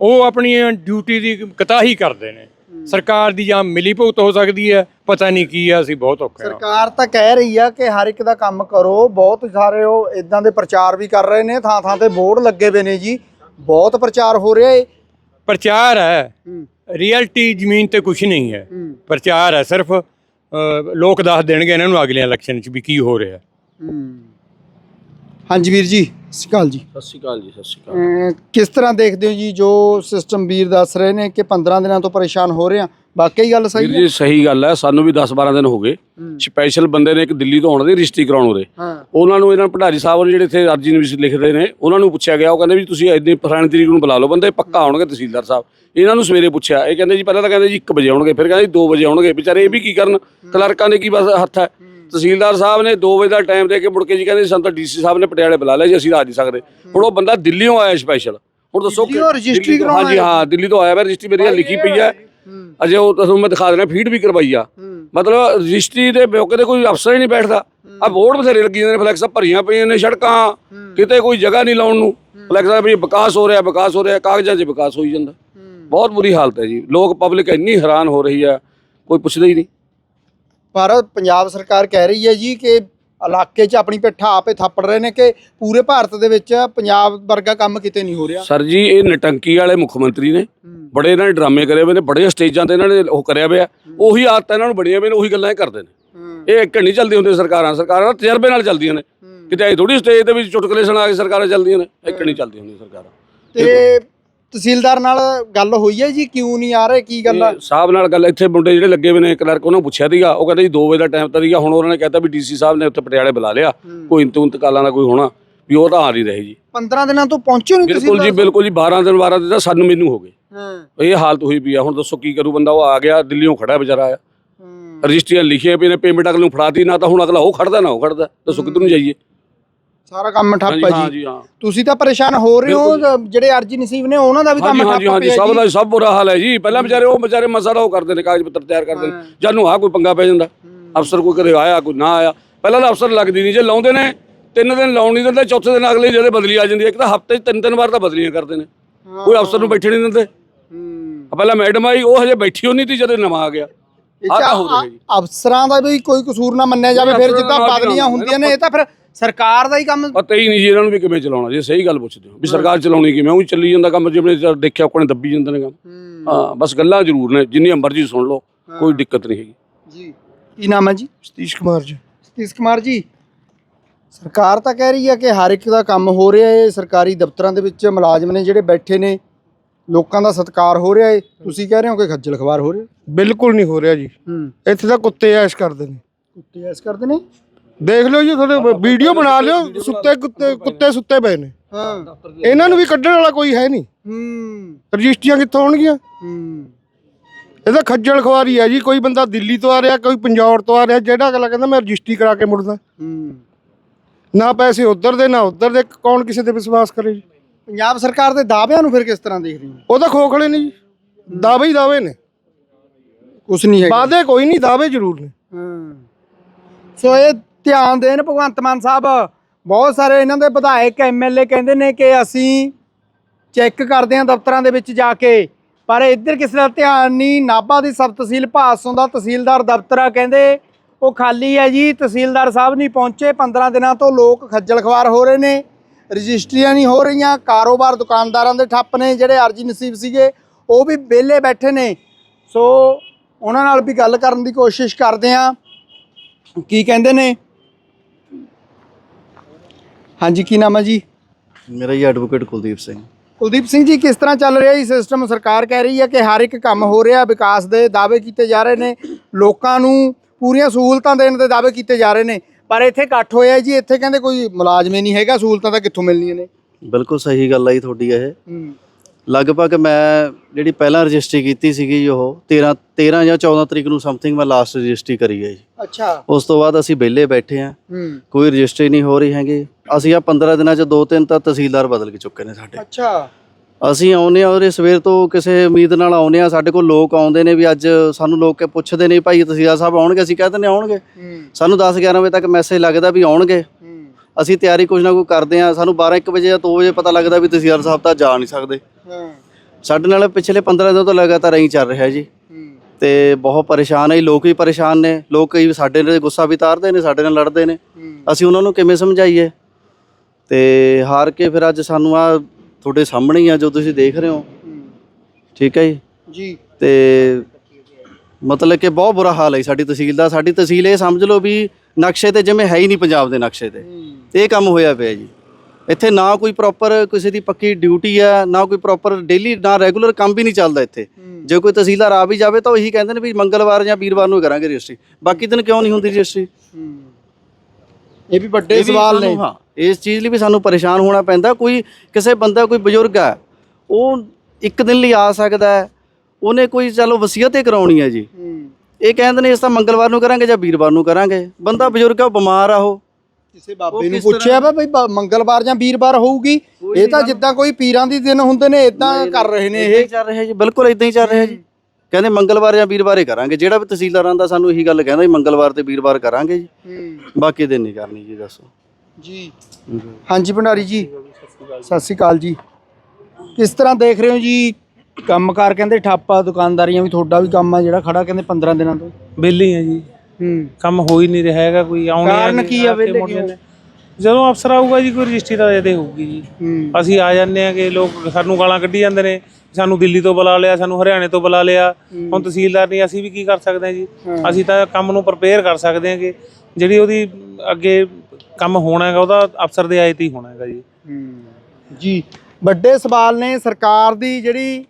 ਉਹ ਆਪਣੀ ਡਿਊਟੀ ਦੀ ਕਤਾਹੀ ਕਰਦੇ ਨੇ। ਸਰਕਾਰ ਦੀ ਜਾਂ ਮਿਲੀ ਭੁਗਤ ਹੋ ਸਕਦੀ ਹੈ ਪਤਾ ਨਹੀਂ ਕੀ ਆ ਅਸੀਂ ਬਹੁਤ ਔਖੇ ਹਾਂ।
ਸਰਕਾਰ ਤਾਂ ਕਹਿ ਰਹੀ ਆ ਕਿ ਹਰ ਇੱਕ ਦਾ ਕੰਮ ਕਰੋ ਬਹੁਤ ਸਾਰੇ ਉਹ ਇਦਾਂ ਦੇ ਪ੍ਰਚਾਰ ਵੀ ਕਰ ਰਹੇ ਨੇ ਥਾਂ ਥਾਂ ਤੇ ਬੋਰਡ ਲੱਗੇ ਹੋਏ ਨੇ ਜੀ ਬਹੁਤ ਪ੍ਰਚਾਰ ਹੋ ਰਿਹਾ ਏ।
ਪ੍ਰਚਾਰ ਹੈ। ਰਿਐਲਿਟੀ ਜ਼ਮੀਨ ਤੇ ਕੁਝ ਨਹੀਂ ਹੈ। ਪ੍ਰਚਾਰ ਹੈ ਸਿਰਫ ਲੋਕ ਦੱਸ ਦੇਣਗੇ ਇਹਨਾਂ ਨੂੰ ਅਗਲੇ ਇਲੈਕਸ਼ਨ 'ਚ ਵੀ ਕੀ ਹੋ ਰਿਹਾ।
ਹਾਂਜੀ ਵੀਰ ਜੀ। ਸਤਿ ਸ਼੍ਰੀ ਅਕਾਲ ਜੀ।
ਸਤਿ ਸ਼੍ਰੀ ਅਕਾਲ ਜੀ ਸਤਿ ਸ਼੍ਰੀ ਅਕਾਲ।
ਅਮ ਕਿਸ ਤਰ੍ਹਾਂ ਦੇਖਦੇ ਹੋ ਜੀ ਜੋ ਸਿਸਟਮ ਵੀਰ ਦੱਸ ਰਹੇ ਨੇ ਕਿ 15 ਦਿਨਾਂ ਤੋਂ ਪਰੇਸ਼ਾਨ ਹੋ ਰਹੇ ਆ? ਵਾਕਈ ਗੱਲ
ਵੀਰ
ਸਹੀ ਹੈ?
ਜੀ ਸਹੀ ਗੱਲ ਹੈ। ਸਾਨੂੰ ਵੀ 10 12 ਦਿਨ ਹੋ ਗਏ। ਸਪੈਸ਼ਲ ਬੰਦੇ ਨੇ ਇੱਕ ਦਿੱਲੀ ਤੋਂ ਆਉਣ ਦੀ ਰਜਿਸਟਰੀ ਕਰਾਉਣ
ਹਾਂ।
ਉਹਨਾਂ ਨੂੰ ਇਹਨਾਂ ਭੰਡਾਰੀ ਸਾਹਿਬ ਨੇ ਜਿਹੜੇ ਇੱਥੇ ਅਰਜੀ ਨਿਵਿਸ ਲਿਖਦੇ ਨੇ ਉਹਨਾਂ ਨੂੰ ਪੁੱਛਿਆ ਗਿਆ। ਉਹ ਕਹਿੰਦੇ ਵੀ ਤੁਸੀਂ ਇੰਨੀ ਫਲਾਣੀ ਤਰੀਕ ਨੂੰ ਬੁਲਾ ਲਓ ਬੰਦੇ ਪੱਕਾ ਆਉਣਗੇ ਤਹਿਸੀਲਦਾਰ ਸਾਹਿਬ। ਇਹਨਾਂ ਨੂੰ ਸਵੇਰੇ ਪੁੱਛਿਆ। ਇਹ ਕਹਿੰਦੇ ਜੀ ਪਹਿਲਾਂ ਤਾਂ ਕਹਿੰਦੇ ਜੀ 1 ਵਜੇ ਆਉਣਗੇ ਫਿਰ ਕਹਿੰਦੇ ਜੀ 2 ਵਜੇ ਆਉਣਗੇ। ਵਿਚਾਰੇ ਇਹ ਵੀ ਕੀ ਕਰਨ? ਕਲਰਕਾਂ ਦੇ ਕੀ ਬਸ ਹੱਥ ਹੈ। ਤਹਿਸੀਲਦਾਰ ਸਾਹਿਬ ਨੇ 2 ਵਜੇ ਦਾ ਟਾਈਮ ਦੇ ਕੇ ਮੁੜ ਕੇ ਜੀ ਕਹਿੰਦੇ ਸਾਨੂੰ ਤਾਂ ਡੀਸੀ ਸਾਹਿਬ ਨੇ ਪਟਿਆਲੇ ਬੁਲਾ ਲਿਆ ਜੀ ਅਸੀਂ ਆ ਨਹੀਂ ਸਕਦੇ। ਹੁਣ ਉਹ ਬੰਦਾ ਦਿੱਲੀੋਂ ਆਇਆ ਸਪੈਸ਼ਲ ਹੁਣ ਦੱਸੋ
ਦਿੱਲੀਓਂ ਰਜਿਸਟਰੀ ਕਰਾਉਣ
ਹਾਂਜੀ ਹਾਂ ਦਿੱਲੀ ਤੋਂ ਆਇਆ ਮੈਂ ਰਜਿਸਟਰੀ ਮੇਰੀ ਲਿਖੀ ਪਈ ਹੈ। ਅਜੇ ਉਹ ਤੁਹਾਨੂੰ ਮੈਂ ਦਿਖਾ ਦੇਣਾ ਫੀਡ ਵੀ ਕਰਵਾਈ ਆ। ਮਤਲਬ ਰਜਿਸਟਰੀ ਦੇ ਮੌਕੇ ਤੇ ਕੋਈ ਅਫਸਰ ਹੀ ਨਹੀਂ ਬੈਠਦਾ। ਆ ਬੋਰਡ ਬਥੇਰੇ ਲੱਗੀ ਜਾਂਦੇ ਨੇ ਫਲੈਕਸਾਂ ਭਰੀਆਂ ਪਈਆਂ ਨੇ ਸੜਕਾਂ। ਕਿਤੇ ਕੋਈ ਜਗ੍ਹਾ ਨਹੀਂ ਲਾਉਣ ਨੂੰ। ਫਲੈਕਸਾਂ ਵੀ ਵਿਕਾਸ ਹੋ ਰਿਹਾ ਵਿਕਾਸ ਹੋ ਰਿਹਾ ਕਾਗਜ਼ਾਂ 'ਚ ਵਿਕਾਸ ਹੋਈ ਜਾਂਦਾ। ਬਹੁਤ ਬੁਰੀ ਹਾਲਤ ਹੈ ਜੀ। ਲੋਕ ਪਬਲਿਕ ਇੰਨੀ ਹੈਰਾਨ ਹੋ ਰਹੀ ਹੈ ਕੋਈ ਪੁੱਛਦਾ ਹੀ ਨਹੀਂ।
ਪਰ ਪੰਜਾਬ ਸਰਕਾਰ ਕਹਿ ਰਹੀ ਹੈ ਜੀ ਕਿ ਇਲਾਕੇ 'ਚ ਆਪਣੀ ਪਿੱਠ ਆਪੇ ਥਾਪੜ ਰਹੇ ਨੇ ਕਿ ਪੂਰੇ ਭਾਰਤ ਦੇ ਵਿੱਚ ਪੰਜਾਬ ਵਰਗਾ ਕੰਮ ਕਿਤੇ ਨਹੀਂ ਹੋ ਰਿਹਾ।
ਸਰ ਜੀ ਇਹ ਨਟੰਕੀ ਵਾਲੇ ਮੁੱਖ ਮੰਤਰੀ ਨੇ। ਬੜੇ ਇਹਨਾਂ ਨੇ ਡਰਾਮੇ ਕਰੇ ਹੋਏ ਨੇ ਬੜੇ ਸਟੇਜਾਂ ਤੇ ਇਹਨਾਂ ਨੇ ਉਹ ਕਰਿਆ ਹੋਇਆ ਉਹੀ ਆਦਤਾਂ ਇਹਨਾਂ ਨੂੰ ਬੜੀਆਂ ਹੋਈਆਂ ਨੇ ਉਹੀ ਗੱਲਾਂ ਇਹ ਕਰਦੇ ਨੇ। ਇਹ ਇੱਕ ਨਹੀਂ ਚੱਲਦੀ ਹੁੰਦੀ ਸਰਕਾਰਾਂ ਸਰਕਾਰਾਂ ਤਜਰਬੇ ਨਾਲ ਚੱਲਦੀਆਂ ਨੇ। ਕਿਤੇ ਥੋੜੀ ਸਟੇਜ ਤੇ ਵੀ ਚੁਟਕਲੇ ਸੁਣਾ ਕੇ ਸਰਕਾਰਾਂ ਚੱਲਦੀਆਂ ਨੇ ਇੱਕ ਨਹੀਂ ਚੱਲਦੀ ਹੁੰਦੀ ਸਰਕਾਰਾਂ।
ਤੇ ਤਹਿਸੀਲਦਾਰ ਨਾਲ ਗੱਲ ਹੋਈ ਹੈ ਜੀ? ਕਿਉਂ ਨਹੀਂ ਆ ਰਹੇ? ਕੀ ਗੱਲ ਆ?
ਸਾਹਿਬ ਨਾਲ ਗੱਲ ਇੱਥੇ ਮੁੰਡੇ ਜਿਹੜੇ ਲੱਗੇ ਹੋਏ ਨੇ ਕਲਰਕ ਉਹਨਾਂ ਪੁੱਛਿਆ ਸੀਗਾ। ਉਹ ਕਹਿੰਦੇ ਜੀ 2 ਵਜੇ ਦਾ ਟਾਈਮ ਤਾਂ ਸੀਗਾ। ਹੁਣ ਉਹਨਾਂ ਨੇ ਕਹਿਤਾ ਵੀ ਡੀਸੀ ਸਾਹਿਬ ਨੇ ਉੱਥੇ ਪਟਿਆਲੇ ਬੁਲਾ ਲਿਆ। ਕੋਈ ਇੰਤੂ ਇੰਤਕਾਲਾਂ ਦਾ ਕੋਈ ਹੋਣਾ ਵੀ ਉਹ ਤਾਂ ਆ ਨਹੀਂ ਰਹੇ ਜੀ।
15 ਦਿਨਾਂ ਤੋਂ ਪਹੁੰਚੇ ਨਹੀਂ
ਬਿਲਕੁਲ ਜੀ ਬਿਲਕੁਲ ਜੀ 12 ਦਿਨ 12 ਦਿਨ ਤਾਂ ਸਾਨੂੰ ਮੈਨੂੰ ਹੋ ਗਏ।
ਹਾਂ।
ਇਹ ਹਾਲਤ ਹੋਈ ਪਈ ਆ। ਹੁਣ ਦੱਸੋ ਕੀ ਕਰੂ ਬੰਦਾ ਉਹ ਆ ਗਿਆ ਦਿੱਲੀੋਂ ਖੜਾ ਵਿਚਾਰਾ ਆ। ਰਜਿਸਟਰੀਆਂ ਲਿਖੀਆਂ ਪਈਆਂ ਨੇ ਪੇਮੈਂਟ ਅਗਲੇ ਨੂੰ ਫੜਾਤੀ ਨਾ ਤਾਂ ਹੁਣ ਅਗਲਾ ਉਹ ਖੜਦਾ ਨਾ ਉਹ ਖੜਦਾ ਦੱਸੋ ਕਿੱਧਰ ਨੂੰ ਜਾਈਏ?
ਸਾਰਾ ਕੰਮ ਠੱਪ ਹੈ ਜੀ।
ਹਾਂ।
ਤੁਸੀਂ ਤਾਂ ਪਰੇਸ਼ਾਨ ਹੋ ਰਹੇ ਹੋ ਜਿਹੜੇ ਅਰਜੀ ਨਸੀਬ ਨੇ ਉਹਨਾਂ ਦਾ ਵੀ ਕੰਮ ਠੱਪ ਪਿਆ
ਸਭ
ਜੀ।
ਦਾ ਸਭ ਬੁਰਾ ਹਾਲ ਹੈ ਜੀ। ਪਹਿਲਾਂ ਵਿਚਾਰੇ ਉਹ ਵਿਚਾਰੇ ਮਸਾ ਉਹ ਕਰਦੇ ਨੇ ਕਾਗਜ਼ ਪੱਤਰ ਤਿਆਰ ਕਰਦੇ ਨੇ। ਜਾਨੂੰ ਆ ਕੋਈ ਪੰਗਾ ਪੈ ਜਾਂਦਾ। ਅਫਸਰ ਕੋਈ ਕਦੇ ਆਇਆ ਕੋਈ ਨਾ ਆਇਆ। ਪਹਿਲਾਂ ਤਾਂ ਅਫਸਰ ਲੱਗਦੀ ਨਹੀਂ। ਜੇ ਲਾਉਂਦੇ ਨੇ ਤਿੰਨ ਦਿਨ ਲਾਉਣ ਨਹੀਂ ਦਿੰਦੇ ਚੌਥੇ ਦਿਨ ਅਗਲੇ ਜਿਹੜੇ ਬਦਲੀ ਆ ਜਾਂਦੀ ਹੈ। ਇੱਕ ਤਾਂ ਹਫ਼ਤੇ 'ਚ ਤਿੰਨ ਤਿੰਨ ਵਾਰ ਤਾਂ ਬਦਲੀਆਂ ਕਰਦੇ ਨੇ। ਕੋਈ ਅਫਸਰ ਨੂੰ ਬੈਠੇ ਨਹੀਂ ਦਿੰਦੇ। ਪਹਿਲਾਂ ਮੈਡਮ ਆਈ ਉਹ ਹਜੇ ਬੈਠੀ ਹੋਣੀ ਸੀ ਜਦੋਂ ਨਵਾਂ ਆ ਗਿਆ।
ਇਹ
ਆਹ
ਚ
ਤਾਂ ਹੋ ਰਿਹਾ ਜੀ।
ਅਫਸਰਾਂ ਦਾ ਵੀ ਕੋਈ ਕਸੂਰ ਨਾ ਮੰਨਿਆ ਜਾਵੇ ਫਿਰ ਜਿੱਦਾਂ ਬਦਲੀਆਂ ਹੁੰਦੀਆਂ ਨੇ ਇਹ ਤਾਂ ਫਿਰ ਸਰਕਾਰ ਦਾ ਹੀ ਕੰਮ
ਪਤਾ ਹੀ ਨਹੀਂ ਜੀ ਇਹਨਾਂ ਨੂੰ ਵੀ ਕਿਵੇਂ ਚਲਾਉਣਾ ਜੇ? ਸਹੀ ਗੱਲ ਪੁੱਛਦੇ ਹੋ। ਵੀ ਸਰਕਾਰ ਚਲਾਉਣੀ ਕਿਵੇਂ? ਉਹ ਚੱਲੀ ਜਾਂਦਾ ਕੰਮ ਜਿਵੇਂ ਦੇਖਿਆ ਕੋਣੇ ਦੱਬੀ ਜਾਂਦੇ ਨੇ ਕੰਮ। ਹਾਂ। ਬਸ ਗੱਲਾਂ ਜ਼ਰੂਰ ਨੇ ਜਿੰਨੀ ਮਰਜ਼ੀ ਸੁਣ ਲਓ ਕੋਈ ਦਿੱਕਤ ਨਹੀਂ ਹੈਗੀ।
ਜੀ। ਕੀ ਨਾਮ ਹੈ ਜੀ?
ਸਤੀਸ਼ ਕੁਮਾਰ ਜੀ।
ਸਤੀਸ਼ ਕੁਮਾਰ ਜੀ ਸਰਕਾਰ ਤਾਂ ਕਹਿ ਰਹੀ ਹੈ ਕਿ ਹਰ ਇੱਕ ਦਾ ਕੰਮ ਹੋ ਰਿਹਾ ਹੈ ਸਰਕਾਰੀ ਦਫ਼ਤਰਾਂ ਦੇ ਵਿੱਚ ਮੁਲਾਜ਼ਮ ਨੇ ਜਿਹੜੇ ਬੈਠੇ ਨੇ ਲੋਕਾਂ ਦਾ ਸਤਿਕਾਰ ਹੋ ਰਿਹਾ ਹੈ ਤੁਸੀਂ ਕਹਿ ਰਹੇ ਹੋ ਕਿ ਖੱਜਲ ਖਵਾਰ ਹੋ ਰਿਹਾ?
ਬਿਲਕੁਲ ਨਹੀਂ ਹੋ ਰਿਹਾ ਜੀ। ਇੱਥੇ ਤਾਂ ਕੁੱਤੇ ਐਸ਼ ਕਰਦੇ ਨੇ।
ਕੁੱਤੇ ਐਸ ਕਰਦੇ ਨੇ?
ਦੇਖ ਲਿਓ ਜੀ ਤੁਹਾਡੇ ਵੀਡੀਓ ਬਣਾ ਲਿਓ ਸੁੱਤੇ ਕੁੱਤੇ ਕੁੱਤੇ ਸੁੱਤੇ ਪਏ ਨੇ।
ਹਾਂ।
ਇਹਨਾਂ ਨੂੰ ਵੀ ਕੱਢਣ ਵਾਲਾ ਕੋਈ ਹੈ ਨਹੀਂ।
ਹੂੰ।
ਰਜਿਸਟਰੀਆਂ ਕਿੱਥੋਂ ਹੋਣਗੀਆਂ
ਹੂੰ।
ਇਹ ਤਾਂ ਖੱਜਲ ਖਵਾਰੀ ਹੈ ਜੀ ਕੋਈ ਬੰਦਾ ਦਿੱਲੀ ਤੋਂ ਆ ਰਿਹਾ ਕੋਈ ਪੰਜਾਬ ਤੋਂ ਆ ਰਿਹਾ ਜਿਹੜਾ ਅਗਲਾ ਕਹਿੰਦਾ ਮੈਂ ਰਜਿਸਟਰੀ ਕਰਾ ਕੇ ਮੁੜਦਾ।
ਹੂੰ।
ਨਾ ਪੈਸੇ ਉੱਧਰ ਦੇ ਨਾ ਉੱਧਰ ਦੇ ਕੌਣ ਕਿਸੇ ਤੇ ਵਿਸ਼ਵਾਸ ਕਰੇ ਜੀ?
ਪੰਜਾਬ ਸਰਕਾਰ ਦੇ ਦਾਅਵਿਆਂ ਨੂੰ ਫਿਰ ਕਿਸ ਤਰ੍ਹਾਂ ਦੇਖਦੇ ਹੋ?
ਉਹ ਤਾਂ ਖੋਖਲੇ ਨੇ ਜੀ ਦਾਅਵੇ ਹੀ ਦਾਅਵੇ ਨੇ।
ਕੁਛ ਨਹੀਂ ਹੈਗਾ।
ਵਾਅਦੇ ਕੋਈ ਨਹੀਂ ਦਾਅਵੇ ਜ਼ਰੂਰ ਨੇ।
ਹਾਂ। ਸੋ ਇਹ ਧਿਆਨ ਦੇਣ ਭਗਵੰਤ ਮਾਨ ਸਾਹਿਬ। ਬਹੁਤ ਸਾਰੇ ਇਹਨਾਂ ਦੇ ਵਿਧਾਇਕ ਐਮਐਲਏ ਕਹਿੰਦੇ ਨੇ ਕਿ ਅਸੀਂ ਚੈੱਕ ਕਰਦੇ ਹਾਂ ਦਫ਼ਤਰਾਂ ਦੇ ਵਿੱਚ ਜਾ ਕੇ। ਪਰ ਇੱਧਰ ਕਿਸੇ ਦਾ ਧਿਆਨ ਨਹੀਂ, ਨਾਭਾ ਦੀ ਸਬ ਤਹਿਸੀਲ ਭਾਸੋਂ ਦਾ ਤਹਿਸੀਲਦਾਰ ਦਫ਼ਤਰ ਆ ਕਹਿੰਦੇ, ਉਹ ਖਾਲੀ ਹੈ ਜੀ, ਤਹਿਸੀਲਦਾਰ ਸਾਹਿਬ ਨਹੀਂ ਪਹੁੰਚੇ। 15 ਦਿਨਾਂ ਤੋਂ ਲੋਕ ਖੱਜਲ ਖਵਾਰ ਹੋ ਰਹੇ ਨੇ, ਰਜਿਸਟਰੀਆਂ ਨਹੀਂ ਹੋ ਰਹੀਆਂ, ਕਾਰੋਬਾਰ ਦੁਕਾਨਦਾਰਾਂ ਦੇ ਠੱਪ ਨੇ, ਜਿਹੜੇ ਅਰਜੀ ਨਸੀਬ ਸੀਗੇ, ਉਹ ਵੀ ਵਿਹਲੇ ਬੈਠੇ ਨੇ। ਸੋ, ਉਹਨਾਂ ਨਾਲ ਵੀ ਗੱਲ ਕਰਨ ਦੀ ਕੋਸ਼ਿਸ਼ ਕਰਦੇ ਆ ਕੀ ਕਹਿੰਦੇ ਨੇ? ਹਾਂਜੀ ਕੀ ਨਾਮ ਹੈ ਜੀ?
ਮੇਰਾ ਜੀ ਐਡਵੋਕੇਟ ਕੁਲਦੀਪ ਸਿੰਘ।
ਕੁਲਦੀਪ ਸਿੰਘ ਜੀ ਕਿਸ ਤਰ੍ਹਾਂ ਚੱਲ ਰਿਹਾ ਇਹ ਸਿਸਟਮ ਸਰਕਾਰ ਕਹਿ ਰਹੀ ਹੈ ਕਿ ਹਰ ਇੱਕ ਕੰਮ ਹੋ ਰਿਹਾ ਵਿਕਾਸ ਦੇ ਦਾਅਵੇ ਕੀਤੇ ਜਾ ਰਹੇ ਨੇ ਲੋਕਾਂ ਨੂੰ ਪੂਰੀਆਂ ਸਹੂਲਤਾਂ ਦੇਣ ਦੇ ਦਾਅਵੇ ਕੀਤੇ ਜਾ ਰਹੇ ਨੇ ਪਰ ਇੱਥੇ ਇਕੱਠ ਹੋਇਆ ਜੀ ਇੱਥੇ ਕਹਿੰਦੇ ਕੋਈ ਮੁਲਾਜ਼ਮ ਹੀ ਨਹੀਂ ਹੈਗਾ ਸਹੂਲਤਾਂ ਤਾਂ ਕਿੱਥੋਂ ਮਿਲਣੀਆਂ ਨੇ?
ਬਿਲਕੁਲ ਸਹੀ ਗੱਲ ਆਈ ਤੁਹਾਡੀ ਇਹ। ਲਗਭਗ ਮੈਂ ਜਿਹੜੀ ਪਹਿਲਾਂ ਰਜਿਸਟਰੀ ਕੀਤੀ ਸੀਗੀ ਜੀ ਉਹ 13 13 ਜਾਂ 14 ਤਰੀਕ ਨੂੰ ਸਮਥਿੰਗ ਮੈਂ ਲਾਸਟ ਰਜਿਸਟਰੀ ਕਰੀ ਹੈ ਜੀ।
ਅੱਛਾ।
ਉਸ ਤੋਂ ਬਾਅਦ ਅਸੀਂ ਵਿਹਲੇ ਬੈਠੇ ਆ
ਹੂੰ।
ਕੋਈ ਰਜਿਸਟਰੀ ਨਹੀਂ ਹੋ ਰਹੀ ਹੈਗੀ। ਅਸੀਂ ਆ 15 ਦਿਨਾਂ ਚ ਦੋ ਤਿੰਨ ਤਾਂ ਤਹਿਸੀਲਦਾਰ ਬਦਲ ਕੇ ਚੁੱਕੇ ਨੇ ਸਾਡੇ।
ਅੱਛਾ।
ਅਸੀਂ ਆਉਨੇ ਆ ਉਹਦੇ ਸਵੇਰ ਤੋਂ ਕਿਸੇ ਉਮੀਦ ਨਾਲ ਆਉਨੇ ਆ ਸਾਡੇ ਕੋਲ ਲੋਕ ਆਉਂਦੇ ਨੇ ਵੀ ਅੱਜ ਸਾਨੂੰ ਲੋਕ ਕੇ ਪੁੱਛਦੇ ਨੇ ਭਾਈ ਤਹਿਸੀਲਦਾਰ ਸਾਹਿਬ ਆਉਣਗੇ ਅਸੀਂ ਕਹਿੰਦੇ ਨੇ ਆਉਣਗੇ।
ਹੂੰ।
ਸਾਨੂੰ 10 11 ਵਜੇ ਤੱਕ ਮੈਸੇਜ ਲੱਗਦਾ ਵੀ ਆਉਣਗੇ।
ਹੂੰ।
ਅਸੀਂ ਤਿਆਰੀ ਕੁਝ ਨਾ ਕੁਝ ਕਰਦੇ ਆ ਸਾਨੂੰ 12 1 ਵਜੇ ਜਾਂ 2 ਵਜੇ ਪਤਾ ਲੱਗਦਾ ਵੀ ਤਹਿਸੀਲਦਾਰ ਸਾਹਿਬ ਤਾਂ ਜਾ ਨਹੀਂ ਸਕਦੇ।
ਹਾਂ।
ਸਾਡੇ ਨਾਲ ਪਿਛਲੇ 15 ਦਿਨ ਤੋਂ ਲਗਾਤਾਰ ਐਂ ਚੱਲ ਰਿਹਾ ਜੀ।
ਹੂੰ।
ਤੇ ਬਹੁਤ ਪਰੇਸ਼ਾਨ ਹੈ ਲੋਕ ਵੀ ਪਰੇਸ਼ਾਨ ਨੇ ਲੋਕ ਕਈ ਸਾਡੇ ਨਾਲ ਗੁੱਸਾ ਵੀ ਤਾਰਦੇ ਨੇ ਸਾਡੇ ਨਾਲ ਲੜਦੇ ਨੇ।
ਹੂੰ।
ਅਸੀਂ ਉਹਨਾਂ ਨੂੰ ਕਿਵੇਂ ਸਮਝਾਈਏ? ਤੇ ਹਾਰ ਕੇ ਫਿਰ ਅੱਜ ਸਾਨੂੰ ਆ ਤੁਹਾਡੇ ਸਾਹਮਣੇ ਹੀ ਆ ਜੋ ਤੁਸੀਂ ਦੇਖ ਰਹੇ ਹੋ। ਠੀਕ ਹੈ ਜੀ?
ਜੀ।
ਤੇ ਮਤਲਬ ਕਿ ਬਹੁਤ ਬੁਰਾ ਹਾਲ ਹੈ ਸਾਡੀ ਤਹਿਸੀਲ ਦਾ। ਸਾਡੀ ਤਹਿਸੀਲ ਇਹ ਸਮਝ ਲਓ ਵੀ ਨਕਸ਼ੇ ਤੇ ਜਿਵੇਂ ਹੈ ਹੀ ਨਹੀਂ ਪੰਜਾਬ ਦੇ ਨਕਸ਼ੇ ਤੇ। ਇਹ ਕੰਮ ਹੋਇਆ ਪਿਆ ਜੀ। ਇੱਥੇ ਨਾ ਕੋਈ ਪ੍ਰੋਪਰ ਕਿਸੇ ਦੀ ਪੱਕੀ ਡਿਊਟੀ ਹੈ ਨਾ ਕੋਈ ਪ੍ਰੋਪਰ ਡੇਲੀ ਨਾ ਰੈਗੂਲਰ ਕੰਮ ਵੀ ਨਹੀਂ ਚੱਲਦਾ ਇੱਥੇ। ਜੇ ਕੋਈ ਤਹਿਸੀਲਦਾਰ ਆ ਵੀ ਜਾਵੇ ਤਾਂ ਉਹੀ ਕਹਿੰਦੇ ਨੇ ਵੀ ਮੰਗਲਵਾਰ ਜਾਂ ਵੀਰਵਾਰ ਨੂੰ ਕਰਾਂਗੇ ਰਜਿਸਟਰੀ। ਬਾਕੀ ਦਿਨ ਕਿਉਂ ਨਹੀਂ ਹੁੰਦੀ ਰਜਿਸਟਰੀ?
ਇਹ ਵੀ ਵੱਡੇ ਸਵਾਲ ਨੇ।
ਇਸ ਚੀਜ਼ ਲਈ ਵੀ ਸਾਨੂੰ ਪਰੇਸ਼ਾਨ ਹੋਣਾ ਪੈਂਦਾ। ਕੋਈ ਕਿਸੇ ਬੰਦਾ ਕੋਈ ਬਜ਼ੁਰਗ ਹੈ ਉਹ ਇੱਕ ਦਿਨ ਲਈ ਆ ਸਕਦਾ ਉਹਨੇ ਕੋਈ ਚਲੋ ਵਸੀਅਤ ਹੀ ਕਰਾਉਣੀ ਹੈ ਜੀ। ਇਹ ਕਹਿੰਦੇ ਨੇ ਇਸ ਤਾਂ ਮੰਗਲਵਾਰ ਨੂੰ ਕਰਾਂਗੇ ਜਾਂ ਵੀਰਵਾਰ ਨੂੰ ਕਰਾਂਗੇ। ਬੰਦਾ ਬਜ਼ੁਰਗ ਉਹ ਬਿਮਾਰ ਆ ਉਹ।
ਕਿਸੇ ਬਾਬੇ ਨੂੰ ਪੁੱਛਿਆ ਵਾ ਬਈ ਮੰਗਲਵਾਰ ਜਾਂ ਵੀਰਵਾਰ ਹੋਊਗੀ? ਇਹ ਤਾਂ ਜਿੱਦਾਂ ਕੋਈ ਪੀਰਾਂ ਦੀ ਦਿਨ ਹੁੰਦੇ ਨੇ ਇਦਾਂ ਕਰ ਰਹੇ ਨੇ ਇਹ।
ਚੱਲ ਰਿਹਾ ਜੀ ਬਿਲਕੁਲ ਇਦਾਂ ਹੀ ਚੱਲ ਰਿਹਾ ਜੀ। ਕਹਿੰਦੇ ਮੰਗਲਵਾਰ ਜਾਂ ਵੀਰਵਾਰ ਹੀ ਕਰਾਂਗੇ। ਜਿਹੜਾ ਵੀ ਤਹਿਸੀਲਦਾਰ ਆਂਦਾ ਸਾਨੂੰ ਇਹੀ ਗੱਲ ਕਹਿੰਦਾ ਜੀ ਮੰਗਲਵਾਰ ਤੇ ਵੀਰਵਾਰ ਕਰਾਂਗੇ ਜੀ। ਬਾਕੀ ਦਿਨ ਨਹੀਂ ਕਰਨੀ ਜੀ ਦੱਸੋ।
ਜੀ। ਹਾਂਜੀ ਭੰਡਾਰੀ ਜੀ। ਸਤਿ ਸ਼੍ਰੀ ਅਕਾਲ ਜੀ। ਕਿਸ ਤਰ੍ਹਾਂ ਦੇਖ ਰਹੇ ਹੋ ਜੀ? ਕੰਮਕਾਰ ਕਹਿੰਦੇ ਠਾਪਾ ਦੁਕਾਨਦਾਰੀਆਂ ਵੀ ਤੁਹਾਡਾ ਵੀ ਕੰਮ ਆ ਜਿਹੜਾ ਖੜਾ ਕਹਿੰਦੇ 15 ਦਿਨਾਂ ਤੋਂ।
ਵਿਹਲੇ ਆ ਜੀ।
ਹੂੰ।
ਕੰਮ ਹੋ ਹੀ ਨਹੀਂ ਰਿਹਾ ਹੈਗਾ ਕੋਈ ਆਉਣੇ
ਕਾਰਨ ਕੀ ਆ ਵਿਹਲੇ ਕਿਉਂ?
ਜਦੋਂ ਅਫਸਰ ਆਊਗਾ ਜੀ ਕੋਈ ਰਜਿਸਟਰੀ ਤਾਂ ਇਹਦੇ ਹੋਊਗੀ ਜੀ।
ਹੂੰ।
ਅਸੀਂ ਆ ਜਾਂਦੇ ਆ ਕਿ ਲੋਕ ਸਾਨੂੰ ਗਾਲਾਂ ਕੱਢੀ ਜਾਂਦੇ ਨੇ ਸਾਨੂੰ ਦਿੱਲੀ ਤੋਂ ਬੁਲਾ ਲਿਆ ਸਾਨੂੰ ਹਰਿਆਣੇ ਤੋਂ ਬੁਲਾ ਲਿਆ। ਹੁਣ ਤਹਿਸੀਲਦਾਰ ਨਹੀਂ ਅਸੀਂ ਵੀ ਕੀ ਕਰ ਸਕਦੇ ਹਾਂ ਜੀ? ਅਸੀਂ ਤਾਂ ਕੰਮ ਨੂੰ ਪ੍ਰਪੇਅਰ ਕਰ ਸਕਦੇ ਹਾਂ ਕਿ ਜਿਹੜੀ ਉਹਦੀ ਅੱਗੇ ਕੰਮ ਹੋਣਾ ਹੈਗਾ ਉਹਦਾ ਅਫਸਰ ਦੇ ਆਏ ਤੇ ਹੀ ਹੋਣਾ ਹੈਗਾ ਜੀ
ਜੀ ਵੱਡੇ ਸਵਾਲ ਨੇ, ਸਰਕਾਰ ਦੀ ਜਿਹੜੀ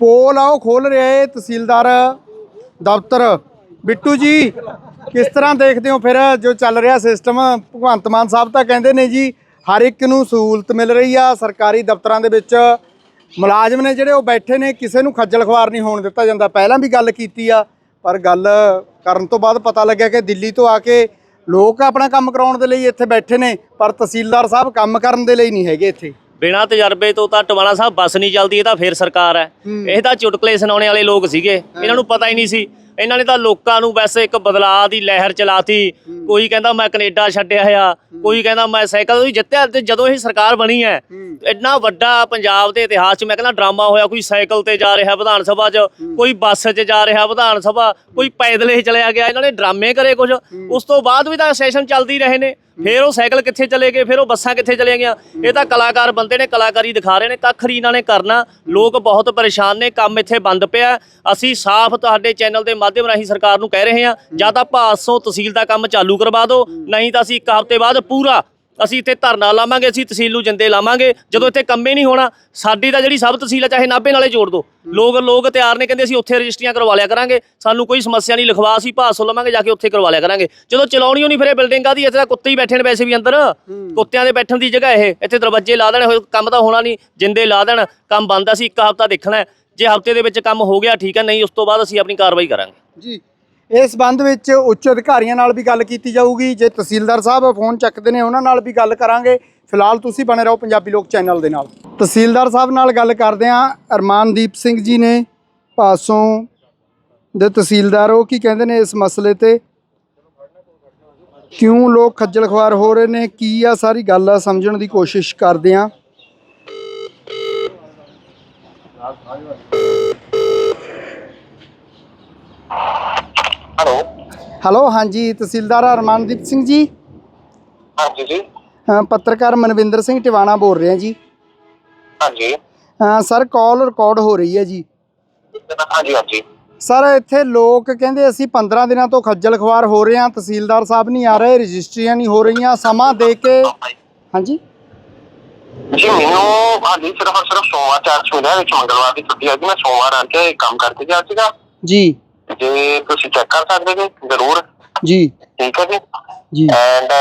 ਪੋਲ ਆ, ਉਹ ਖੋਲ ਰਿਹਾ ਹੈ ਤਹਿਸੀਲਦਾਰ, ਦਫ਼ਤਰ। ਬਿੱਟੂ ਜੀ, ਕਿਸ ਤਰ੍ਹਾਂ ਦੇਖਦੇ ਹੋ ਫਿਰ ਜੋ ਚੱਲ ਰਿਹਾ ਸਿਸਟਮ? ਭਗਵੰਤ ਮਾਨ ਸਾਹਿਬ ਤਾਂ ਕਹਿੰਦੇ ਨੇ ਜੀ, ਹਰ ਇੱਕ ਨੂੰ ਸਹੂਲਤ ਮਿਲ ਰਹੀ ਆ, ਸਰਕਾਰੀ ਦਫ਼ਤਰਾਂ ਦੇ ਵਿੱਚ। ਮੁਲਾਜ਼ਮ ਨੇ ਜਿਹੜੇ ਉਹ ਬੈਠੇ ਨੇ, ਕਿਸੇ ਨੂੰ ਖੱਜਲ ਖਵਾਰ ਨਹੀਂ ਹੋਣ ਦਿੱਤਾ ਜਾਂਦਾ। ਪਹਿਲਾਂ ਵੀ ਗੱਲ ਕੀਤੀ ਆ, ਪਰ ਗੱਲ ਕਰਨ ਤੋਂ ਬਾਅਦ ਪਤਾ ਲੱਗਿਆ ਕਿ ਦਿੱਲੀ ਤੋਂ ਆ ਕੇ ਲੋਕ ਆਪਣਾ ਕੰਮ ਕਰਾਉਣ ਦੇ ਲਈ ਇੱਥੇ ਬੈਠੇ ਨੇ ਪਰ ਤਹਿਸੀਲਦਾਰ ਸਾਹਿਬ ਕੰਮ ਕਰਨ ਦੇ ਲਈ ਨਹੀਂ ਹੈਗੇ ਇੱਥੇ।
ਬਿਨਾਂ ਤਜਰਬੇ ਤੋਂ ਤਾਂ ਟਵਾਣਾ ਸਾਹਿਬ ਬੱਸ ਨਹੀਂ ਚੱਲਦੀ ਇਹ ਤਾਂ ਫੇਰ ਸਰਕਾਰ ਹੈ। ਇਹ ਤਾਂ ਚੁਟਕਲੇ ਸੁਣਾਉਣੇ ਵਾਲੇ ਲੋਕ ਸੀਗੇ ਇਹਨਾਂ ਨੂੰ ਪਤਾ ਹੀ ਨਹੀਂ ਸੀ ਇਹਨਾਂ ਨੇ ਤਾਂ ਲੋਕਾਂ ਨੂੰ ਵੈਸੇ ਇੱਕ ਬਦਲਾਅ ਦੀ ਲਹਿਰ ਚਲਾਤੀ। ਕੋਈ ਕਹਿੰਦਾ ਮੈਂ ਕੈਨੇਡਾ ਛੱਡਿਆ ਆ ਕੋਈ ਕਹਿੰਦਾ ਮੈਂ ਸਾਈਕਲ ਤੋਂ ਜਿੱਤਿਆ ਤੇ ਜਦੋਂ ਇਹ ਸਰਕਾਰ ਬਣੀ ਹੈ ਇੰਨਾ ਵੱਡਾ ਪੰਜਾਬ ਦੇ ਇਤਿਹਾਸ 'ਚ ਮੈਂ ਕਹਿੰਦਾ ਡਰਾਮਾ ਹੋਇਆ ਕੋਈ ਸਾਈਕਲ ਤੇ ਜਾ ਰਿਹਾ ਵਿਧਾਨ ਸਭਾ 'ਚ ਕੋਈ ਬੱਸ 'ਚ ਜਾ ਰਿਹਾ ਵਿਧਾਨ ਸਭਾ ਕੋਈ ਪੈਦਲੇ ਚਲਿਆ ਗਿਆ ਇਹਨਾਂ ਨੇ ਡਰਾਮੇ ਕਰੇ ਕੁਝ ਉਸ ਤੋਂ ਬਾਅਦ ਵੀ ਤਾਂ ਸੈਸ਼ਨ ਚੱਲਦੀ ਰਹੇ ਨੇ। ਫਿਰ ਉਹ ਸਾਈਕਲ ਕਿੱਥੇ ਚਲੇ ਗਏ, ਫਿਰ ਉਹ ਬੱਸਾਂ ਕਿੱਥੇ ਚਲੇ ਗਈਆਂ। ਇਹ ਤਾਂ ਕਲਾਕਾਰ ਬੰਦੇ ਨੇ ਕਲਾਕਾਰੀ ਦਿਖਾ ਰਹੇ ਨੇ, ਕੱਖ ਨਹੀਂ ਇਹਨਾਂ ਨੇ ਕਰਨਾ। ਲੋਕ ਬਹੁਤ ਪਰੇਸ਼ਾਨ ਨੇ, ਕੰਮ ਇੱਥੇ ਬੰਦ ਪਿਆ। ਅਸੀਂ ਸਾਫ਼ ਤੁਹਾਡੇ ਚੈਨਲ ਦੇ ਮਾਧਿਅਮ ਰਾਹੀਂ ਸਰਕਾਰ ਨੂੰ ਕਹਿ ਰਹੇ ਹਾਂ, ਜਾਂ ਤਾਂ ਭਾਸੋਂ ਤਹਿਸੀਲ ਦਾ ਕੰਮ ਚਾਲੂ ਕਰਵਾ ਦਿਓ, ਨਹੀਂ ਤਾਂ ਅਸੀਂ ਇੱਕ ਹਫ਼ਤੇ ਬਾਅਦ ਪੂਰਾ ਅਸੀਂ ਇੱਥੇ ਧਰਨਾ ਲਾਵਾਂਗੇ, ਅਸੀਂ ਤਹਿਸੀਲ ਨੂੰ ਜਿੰਦੇ ਲਾਵਾਂਗੇ। ਜਦੋਂ ਇੱਥੇ ਕੰਮੇ ਨਹੀਂ ਹੋਣਾ, ਸਾਡੀ ਤਾਂ ਜਿਹੜੀ ਸਭ ਤਹਿਸੀਲ ਹੈ ਚਾਹੇ ਨਾਭੇ ਨਾਲੇ ਜੋੜ ਦੋ। ਲੋਕ ਲੋਕ ਤਿਆਰ ਨੇ, ਕਹਿੰਦੇ ਅਸੀਂ ਉੱਥੇ ਰਜਿਸਟਰੀਆਂ ਕਰਵਾ ਲਿਆ ਕਰਾਂਗੇ। ਸਾਨੂੰ ਕੋਈ ਸਮੱਸਿਆ ਨਹੀਂ ਲਿਖਵਾ ਅਸੀਂ ਭਾਸੋਂ ਲਵਾਂਗੇ, ਜਾ ਕੇ ਉੱਥੇ ਕਰਵਾ ਲਿਆ ਕਰਾਂਗੇ। ਜਦੋਂ ਚਲਾਉਣੀ ਹੋਣੀ, ਫਿਰ ਇਹ ਬਿਲਡਿੰਗਾਂ ਦੀ ਇੱਥੇ ਤਾਂ ਕੁੱਤੇ ਹੀ ਬੈਠੇ ਨੇ ਵੈਸੇ ਵੀ ਅੰਦਰ। ਕੁੱਤਿਆਂ ਦੇ ਬੈਠਣ ਦੀ ਜਗ੍ਹਾ ਇਹ। ਇੱਥੇ ਦਰਵਾਜ਼ੇ ਲਾ ਦੇਣੇ ਹੋਏ ਕੰਮ ਤਾਂ ਹੋਣਾ ਨਹੀਂ। ਜਿੰਦੇ ਲਾ ਦੇਣ, ਕੰਮ ਬੰਦ ਅਸੀਂ ਇੱਕ ਹਫ਼ਤਾ ਦੇਖਣਾ ਜੇ ਹਫ਼ਤੇ ਦੇ ਵਿੱਚ ਕੰਮ ਹੋ ਗਿਆ, ਠੀਕ ਹੈ, ਨਹੀਂ, ਉਸ ਤੋਂ ਬਾਅਦ ਅਸੀਂ ਆਪਣੀ ਕਾਰਵਾਈ ਕਰਾਂਗੇ।
ਜੀ। ਇਸ ਸੰਬੰਧ ਵਿੱਚ ਉੱਚ ਅਧਿਕਾਰੀਆਂ ਨਾਲ ਵੀ ਗੱਲ ਕੀਤੀ ਜਾਊਗੀ। ਜੇ ਤਹਿਸੀਲਦਾਰ ਸਾਹਿਬ ਫੋਨ ਚੱਕਦੇ ਨੇ, ਉਹਨਾਂ ਨਾਲ ਵੀ ਗੱਲ ਕਰਾਂਗੇ। ਫਿਲਹਾਲ ਤੁਸੀਂ ਬਣੇ ਰਹੋ ਪੰਜਾਬੀ ਲੋਕ ਚੈਨਲ ਦੇ ਨਾਲ। ਤਹਿਸੀਲਦਾਰ ਸਾਹਿਬ ਨਾਲ ਗੱਲ ਕਰਦੇ ਹਾਂ। ਅਰਮਾਨਦੀਪ ਸਿੰਘ ਜੀ ਨੇ ਪਾਸੋਂ ਦੇ ਤਹਿਸੀਲਦਾਰ, ਉਹ ਕੀ ਕਹਿੰਦੇ ਨੇ ਇਸ ਮਸਲੇ ਤੇ? ਕਿਉਂ ਲੋਕ ਖੱਜਲ ਖਵਾਰ ਹੋ ਰਹੇ ਨੇ? ਕੀ ਆ ਸਾਰੀ ਗੱਲ ਆ? ਸਮਝਣ ਦੀ ਕੋਸ਼ਿਸ਼ ਕਰਦੇ ਹਾਂ
ਹੈਲੋ
ਹੈਲੋ ਹਾਂਜੀ ਤਹਿਸੀਲਦਾਰ ਅਰਮਾਨਦੀਪ ਸਿੰਘ ਜੀ।
ਹਾਂਜੀ ਜੀ।
ਅ, ਪੱਤਰਕਾਰ ਮਨਵਿੰਦਰ ਸਿੰਘ ਟਿਵਾਣਾ ਬੋਲ ਰਿਹਾ ਜੀ।
ਹਾਂਜੀ।
ਅ, ਸਰ ਕਾਲ ਰਿਕਾਰਡ ਹੋ ਰਹੀ ਹੈ ਜੀ।
ਹਾਂਜੀ ਹਾਂਜੀ।
ਸਰ ਇੱਥੇ ਲੋਕ ਕਹਿੰਦੇ ਅਸੀਂ 15 ਦਿਨਾਂ ਤੋਂ ਖੱਜਲ ਖਵਾਰ ਹੋ ਰਹੇ ਹਾਂ ਤਹਿਸੀਲਦਾਰ ਸਾਹਿਬ ਨਹੀਂ ਆ ਰਹੇ ਰਜਿਸਟਰੀਆਂ ਨਹੀਂ ਹੋ ਰਹੀਆਂ ਸਮਾਂ ਦੇ ਕੇ ਹਾਂਜੀ।
ਜੀ ਮੈਨੂੰ ਹਾਂਜੀ ਸਿਰਫ ਸਿਰਫ ਸੋਮਵਾਰ ਚਾਰ ਛੁੱਟੀਆਂ ਵਿੱਚ ਮੰਗਲਵਾਰ ਦੀ ਛੁੱਟੀ ਹੈ ਜੀ ਮੈਂ ਸੋਮਵਾਰ ਆ ਕੇ ਕੰਮ ਕਰਕੇ ਗਿਆ ਸੀਗਾ।
ਜੀ।
ਜੇ ਤੁਸੀਂ ਚੈੱਕ ਕਰ ਸਕਦੇ ਜੀ ਜ਼ਰੂਰ।
ਜੀ।
ਠੀਕ ਹੈ ਜੀ?
ਜੀ।
ਐਂਡ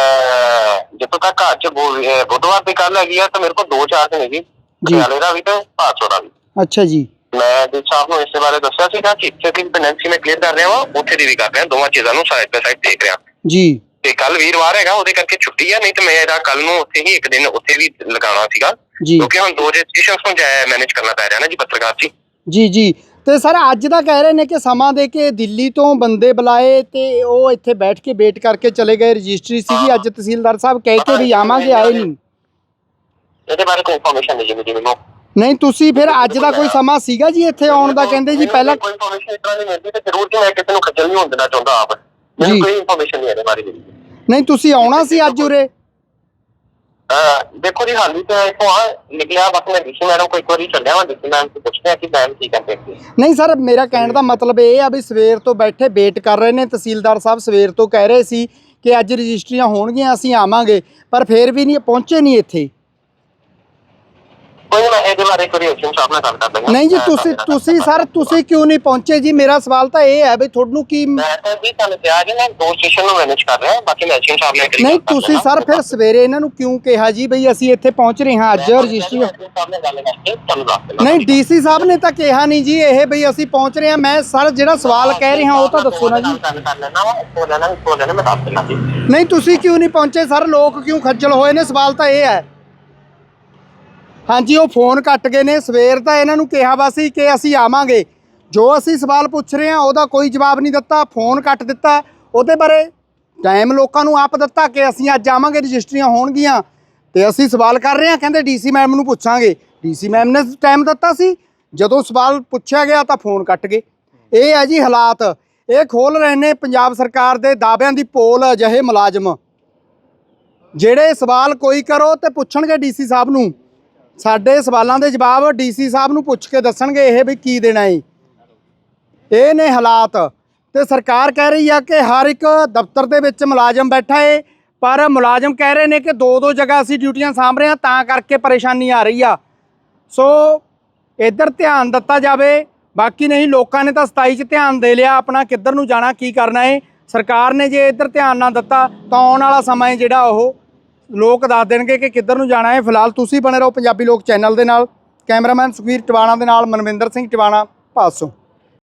ਜਦੋਂ ਤੱਕ ਅੱਜ ਬੁੱਧਵਾਰ ਦੀ ਕੱਲ ਹੈਗੀ ਆ ਤਾਂ ਮੇਰੇ ਕੋਲ ਦੋ ਚਾਰ ਦਿਨ ਹੈਗੀ। ਪਟਿਆਲੇ ਦਾ ਵੀ ਤੇ ਭਾਸੋ ਦਾ ਵੀ।
ਅੱਛਾ ਜੀ।
ਮੈਂ ਜੀ ਸਾਹਿਬ ਨੂੰ ਇਸੇ ਬਾਰੇ ਦੱਸਿਆ ਸੀਗਾ ਕਿ ਇੱਥੇ ਦੀ ਡਿਪੈਂਡੈਂਸੀ ਮੈਂ ਕਲੀਅਰ ਕਰ ਰਿਹਾ ਵਾਂ ਉੱਥੇ ਦੀ ਵੀ ਕਰ ਰਿਹਾ ਦੋਵਾਂ ਚੀਜ਼ਾਂ ਨੂੰ ਸਾਈਡ ਬਾਈ ਸਾਈਡ ਦੇਖ ਰਿਹਾ।
ਜੀ।
ਤੇ ਕੱਲ ਵੀਰਵਾਰ ਹੈਗਾ ਉਹਦੇ ਕਰਕੇ ਛੁੱਟੀ ਆ ਨਹੀਂ ਤੇ ਮੇਰਾ ਕੱਲ ਨੂੰ ਉੱਥੇ ਹੀ ਇੱਕ ਦਿਨ ਉੱਥੇ ਵੀ ਲਗਾਉਣਾ ਸੀਗਾ।
ਜੀ।
ਕਿਉਂਕਿ ਹੁਣ ਦੋ ਰਜਿਸਟ੍ਰੇਸ਼ਨਸ ਨੂੰ ਜਾਇਆ ਮੈਨੇਜ ਕਰਨਾ ਪੈ ਰਿਹਾ ਨਾ ਜੀ ਪੱਤਰਕਾਰ ਜੀ।
ਜੀ ਜੀ। ਤੇ ਸਰ ਅੱਜ ਦਾ ਕਹਿ ਰਹੇ ਨੇ ਕਿ ਸਮਾਂ ਦੇ ਕੇ ਦਿੱਲੀ ਤੋਂ ਬੰਦੇ ਬੁਲਾਏ ਤੇ ਉਹ ਇੱਥੇ ਬੈਠ ਕੇ ਵੇਟ ਕਰਕੇ ਚਲੇ ਗਏ ਰਜਿਸਟਰੀ ਸੀਗੀ। ਅੱਜ ਤਹਿਸੀਲਦਾਰ ਸਾਹਿਬ ਕਹਿ ਕੇ ਵੀ ਆਵਾਂਗੇ ਆਏ ਨਹੀਂ।
ਇਹਦੇ ਬਾਰੇ ਕੋਈ ਇਨਫੋਰਮੇਸ਼ਨ ਨਹੀਂ ਜੀ ਮੈਨੂੰ।
ਨਹੀਂ ਤੁਸੀਂ ਫਿਰ ਅੱਜ ਦਾ ਕੋਈ ਸਮਾਂ ਸੀਗਾ ਜੀ ਇੱਥੇ ਆਉਣ ਦਾ? ਕਹਿੰਦੇ ਜੀ ਪਹਿਲਾਂ
ਕੋਈ ਇਨਫੋਰਮੇਸ਼ਨ ਇਸ ਤਰ੍ਹਾਂ ਦੀ ਮਿਲਦੀ ਤੇ ਜ਼ਰੂਰ ਕਿ ਮੈਂ ਕਿਸੇ ਨੂੰ ਖੱਜਲ ਨਹੀਂ ਹੋਣ ਦੇਣਾ ਚਾਹੁੰਦਾ ਆਪ। ਮੈਨੂੰ
ਜੀ।
ਕੋਈ ਇਨਫੋਰਮੇਸ਼ਨ ਨਹੀਂ ਇਹਦੇ ਬਾਰੇ ਜੀ।
ਨਹੀਂ ਤੁਸੀਂ ਆਉਣਾ ਸੀ ਅੱਜ ਉਰੇ?
ਦੇਖੋ ਜੀ ਹਾਲੀ ਤਾਂ ਇਥੋਂ ਆ, ਨਿਕਲਿਆ ਬਸ ਮੈਂ ਡੀਸੀ ਮੈਡਮ ਕੋਈ ਵਾਰੀ ਚੱਲਿਆ ਮੈਂ ਡੀਸੀ ਮੈਡਮ ਤੋਂ ਪੁੱਛਦੇ ਕਿ ਮੈਮ ਕੀ ਕਹਿੰਦੇ ਸੀ।
ਨਹੀਂ ਸਰ, ਮੇਰਾ ਕਹਿਣ ਦਾ ਮਤਲਬ ਇਹ ਆ ਵੀ ਸਵੇਰ ਤੋਂ ਬੈਠੇ ਵੇਟ ਕਰ ਰਹੇ ਨੇ, ਤਹਿਸੀਲਦਾਰ ਸਾਹਿਬ ਸਵੇਰ ਤੋਂ ਕਹਿ ਰਹੇ ਸੀ ਕਿ ਅੱਜ ਰਜਿਸਟਰੀਆਂ ਹੋਣਗੀਆਂ, ਅਸੀਂ ਆਵਾਂਗੇ, ਪਰ ਫੇਰ ਵੀ ਨਹੀਂ, ਪਹੁੰਚੇ ਨਹੀਂ ਇੱਥੇ।
ਕੋਈ ਨਾ ਇਹਦੇ ਬਾਰੇ ਕੋਈ ਐਕਸ਼ਨ ਸਾਹਿਬ ਨਾਲ ਗੱਲ ਕਰ
ਨਹੀਂ ਜੀ ਤੁਸੀਂ ਤੁਸੀਂ ਸਰ ਤੁਸੀਂ ਕਿਉਂ ਨਹੀਂ ਪਹੁੰਚੇ ਜੀ? ਮੇਰਾ ਸਵਾਲ ਤਾਂ ਇਹ ਹੈ ਵੀ ਤੁਹਾਨੂੰ ਕੀ
ਮੈਂ ਤਾਂ ਵੀ ਤੁਹਾਨੂੰ ਕਿਹਾ ਜੀ ਮੈਂ ਦੋ ਸਟੇਸ਼ਨ ਨੂੰ ਮੈਨੇਜ ਕਰ ਰਿਹਾ ਬਾਕੀ ਮੈਂ ਐਕਸ਼ਨ ਸਾਹਿਬ ਨਾਲ ਕਰੀ
ਨਹੀਂ ਤੁਸੀਂ ਸਰ ਫਿਰ ਸਵੇਰੇ ਇਹਨਾਂ ਨੂੰ ਕਿਉਂ ਕਿਹਾ ਜੀ ਬਈ ਅਸੀਂ ਇੱਥੇ ਪਹੁੰਚ ਰਹੇ ਹਾਂ ਅੱਜ ਰਜਿਸਟਰੀ ਨਹੀਂ ਡੀਸੀ ਸਾਹਿਬ ਨੇ ਤਾਂ ਕਿਹਾ ਨਹੀਂ ਜੀ ਇਹ ਬਈ ਅਸੀਂ ਪਹੁੰਚ ਰਹੇ ਹਾਂ। ਮੈਂ ਸਰ ਜਿਹੜਾ ਸਵਾਲ ਕਹਿ ਰਿਹਾ ਉਹ ਤਾਂ ਦੱਸੋ ਨਾ
ਮੈਂ ਜੀ
ਨਹੀਂ ਤੁਸੀਂ ਕਿਉਂ ਨਹੀਂ ਪਹੁੰਚੇ? ਸਰ ਲੋਕ ਕਿਉਂ ਖੱਜਲ ਹੋਏ ਨੇ? ਸਵਾਲ ਤਾਂ ਇਹ ਹੈ। ਹਾਂਜੀ, ਉਹ ਫੋਨ ਕੱਟ ਗਏ ਨੇ। ਸਵੇਰ ਤਾਂ ਇਹਨਾਂ ਨੂੰ ਕਿਹਾ ਵਾ ਸੀ ਕਿ ਅਸੀਂ ਆਵਾਂਗੇ। ਜੋ ਅਸੀਂ ਸਵਾਲ ਪੁੱਛ ਰਹੇ ਹਾਂ, ਉਹਦਾ ਕੋਈ ਜਵਾਬ ਨਹੀਂ ਦਿੱਤਾ। ਫੋਨ ਕੱਟ ਦਿੱਤਾ। ਉਹਦੇ ਬਾਰੇ ਟਾਈਮ ਲੋਕਾਂ ਨੂੰ ਆਪ ਦਿੱਤਾ ਕਿ ਅਸੀਂ ਅੱਜ ਆਵਾਂਗੇ, ਰਜਿਸਟਰੀਆਂ ਹੋਣਗੀਆਂ। ਤੇ ਅਸੀਂ ਸਵਾਲ ਕਰ ਰਹੇ ਹਾਂ, ਕਹਿੰਦੇ ਡੀਸੀ ਮੈਮ ਨੂੰ ਪੁੱਛਾਂਗੇ। ਡੀਸੀ ਮੈਮ ਨੇ ਟਾਈਮ ਦਿੱਤਾ ਸੀ। ਜਦੋਂ ਸਵਾਲ ਪੁੱਛਿਆ ਗਿਆ ਤਾਂ ਫੋਨ ਕੱਟ ਗਏ। ਇਹ ਹੈ ਜੀ ਹਾਲਾਤ। ਇਹ ਖੋਲ ਰਹੇ ਨੇ ਪੰਜਾਬ ਸਰਕਾਰ ਦੇ ਦਾਅਵਿਆਂ ਦੀ ਪੋਲ ਅਜਿਹੇ ਮੁਲਾਜ਼ਮ। ਜਿਹੜੇ ਸਵਾਲ ਕੋਈ ਕਰੋ ਤੇ ਪੁੱਛਣਗੇ ਡੀਸੀ ਸਾਹਿਬ ਨੂੰ। ਸਾਡੇ ਸਵਾਲਾਂ ਦੇ ਜਵਾਬ ਡੀਸੀ ਸਾਹਿਬ ਨੂੰ ਪੁੱਛ ਕੇ ਦੱਸਣਗੇ ਇਹ ਵੀ ਕੀ ਦੇਣਾ ਹੈ। ਇਹ ਨੇ ਹਾਲਾਤ ਤੇ ਸਰਕਾਰ ਕਹਿ ਰਹੀ ਆ ਕਿ ਹਰ ਇੱਕ ਦਫ਼ਤਰ ਦੇ ਵਿੱਚ ਮੁਲਾਜ਼ਮ ਬੈਠਾ ਏ, ਪਰ ਮੁਲਾਜ਼ਮ ਕਹਿ ਰਹੇ ਨੇ ਕਿ ਦੋ ਦੋ ਜਗ੍ਹਾ ਅਸੀਂ ਡਿਊਟੀਆਂ ਸਾਂਭ ਰਹੇ ਹਾਂ, ਤਾਂ ਕਰਕੇ ਪਰੇਸ਼ਾਨੀ ਆ ਰਹੀ ਆ। ਸੋ ਇੱਧਰ ਧਿਆਨ ਦਿੱਤਾ ਜਾਵੇ, ਬਾਕੀ ਨਹੀਂ, ਲੋਕਾਂ ਨੇ ਤਾਂ 27 ਚ ਧਿਆਨ ਦੇ ਲਿਆ, ਆਪਣਾ ਕਿੱਧਰ ਨੂੰ ਜਾਣਾ, ਕੀ ਕਰਨਾ ਏ ਸਰਕਾਰ ਨੇ ਜੇ ਇੱਧਰ ਧਿਆਨ ਨਾ ਦਿੱਤਾ, ਤਾਂ ਆਉਣ ਵਾਲਾ ਸਮਾਂ ਜਿਹੜਾ ਉਹ ਲੋਕ ਦੱਸ ਦੇਣਗੇ ਕਿ ਕਿੱਧਰ ਨੂੰ ਜਾਣਾ ਹੈ। ਫਿਲਹਾਲ ਤੁਸੀਂ ਬਣੇ ਰਹੋ ਪੰਜਾਬੀ ਲੋਕ ਚੈਨਲ ਦੇ ਨਾਲ। ਕੈਮਰਾਮੈਨ ਸੁਖਵੀਰ ਟਿਵਾਣਾ ਦੇ ਨਾਲ ਮਨਵਿੰਦਰ ਸਿੰਘ ਟਿਵਾਣਾ ਭਾਸੋਂ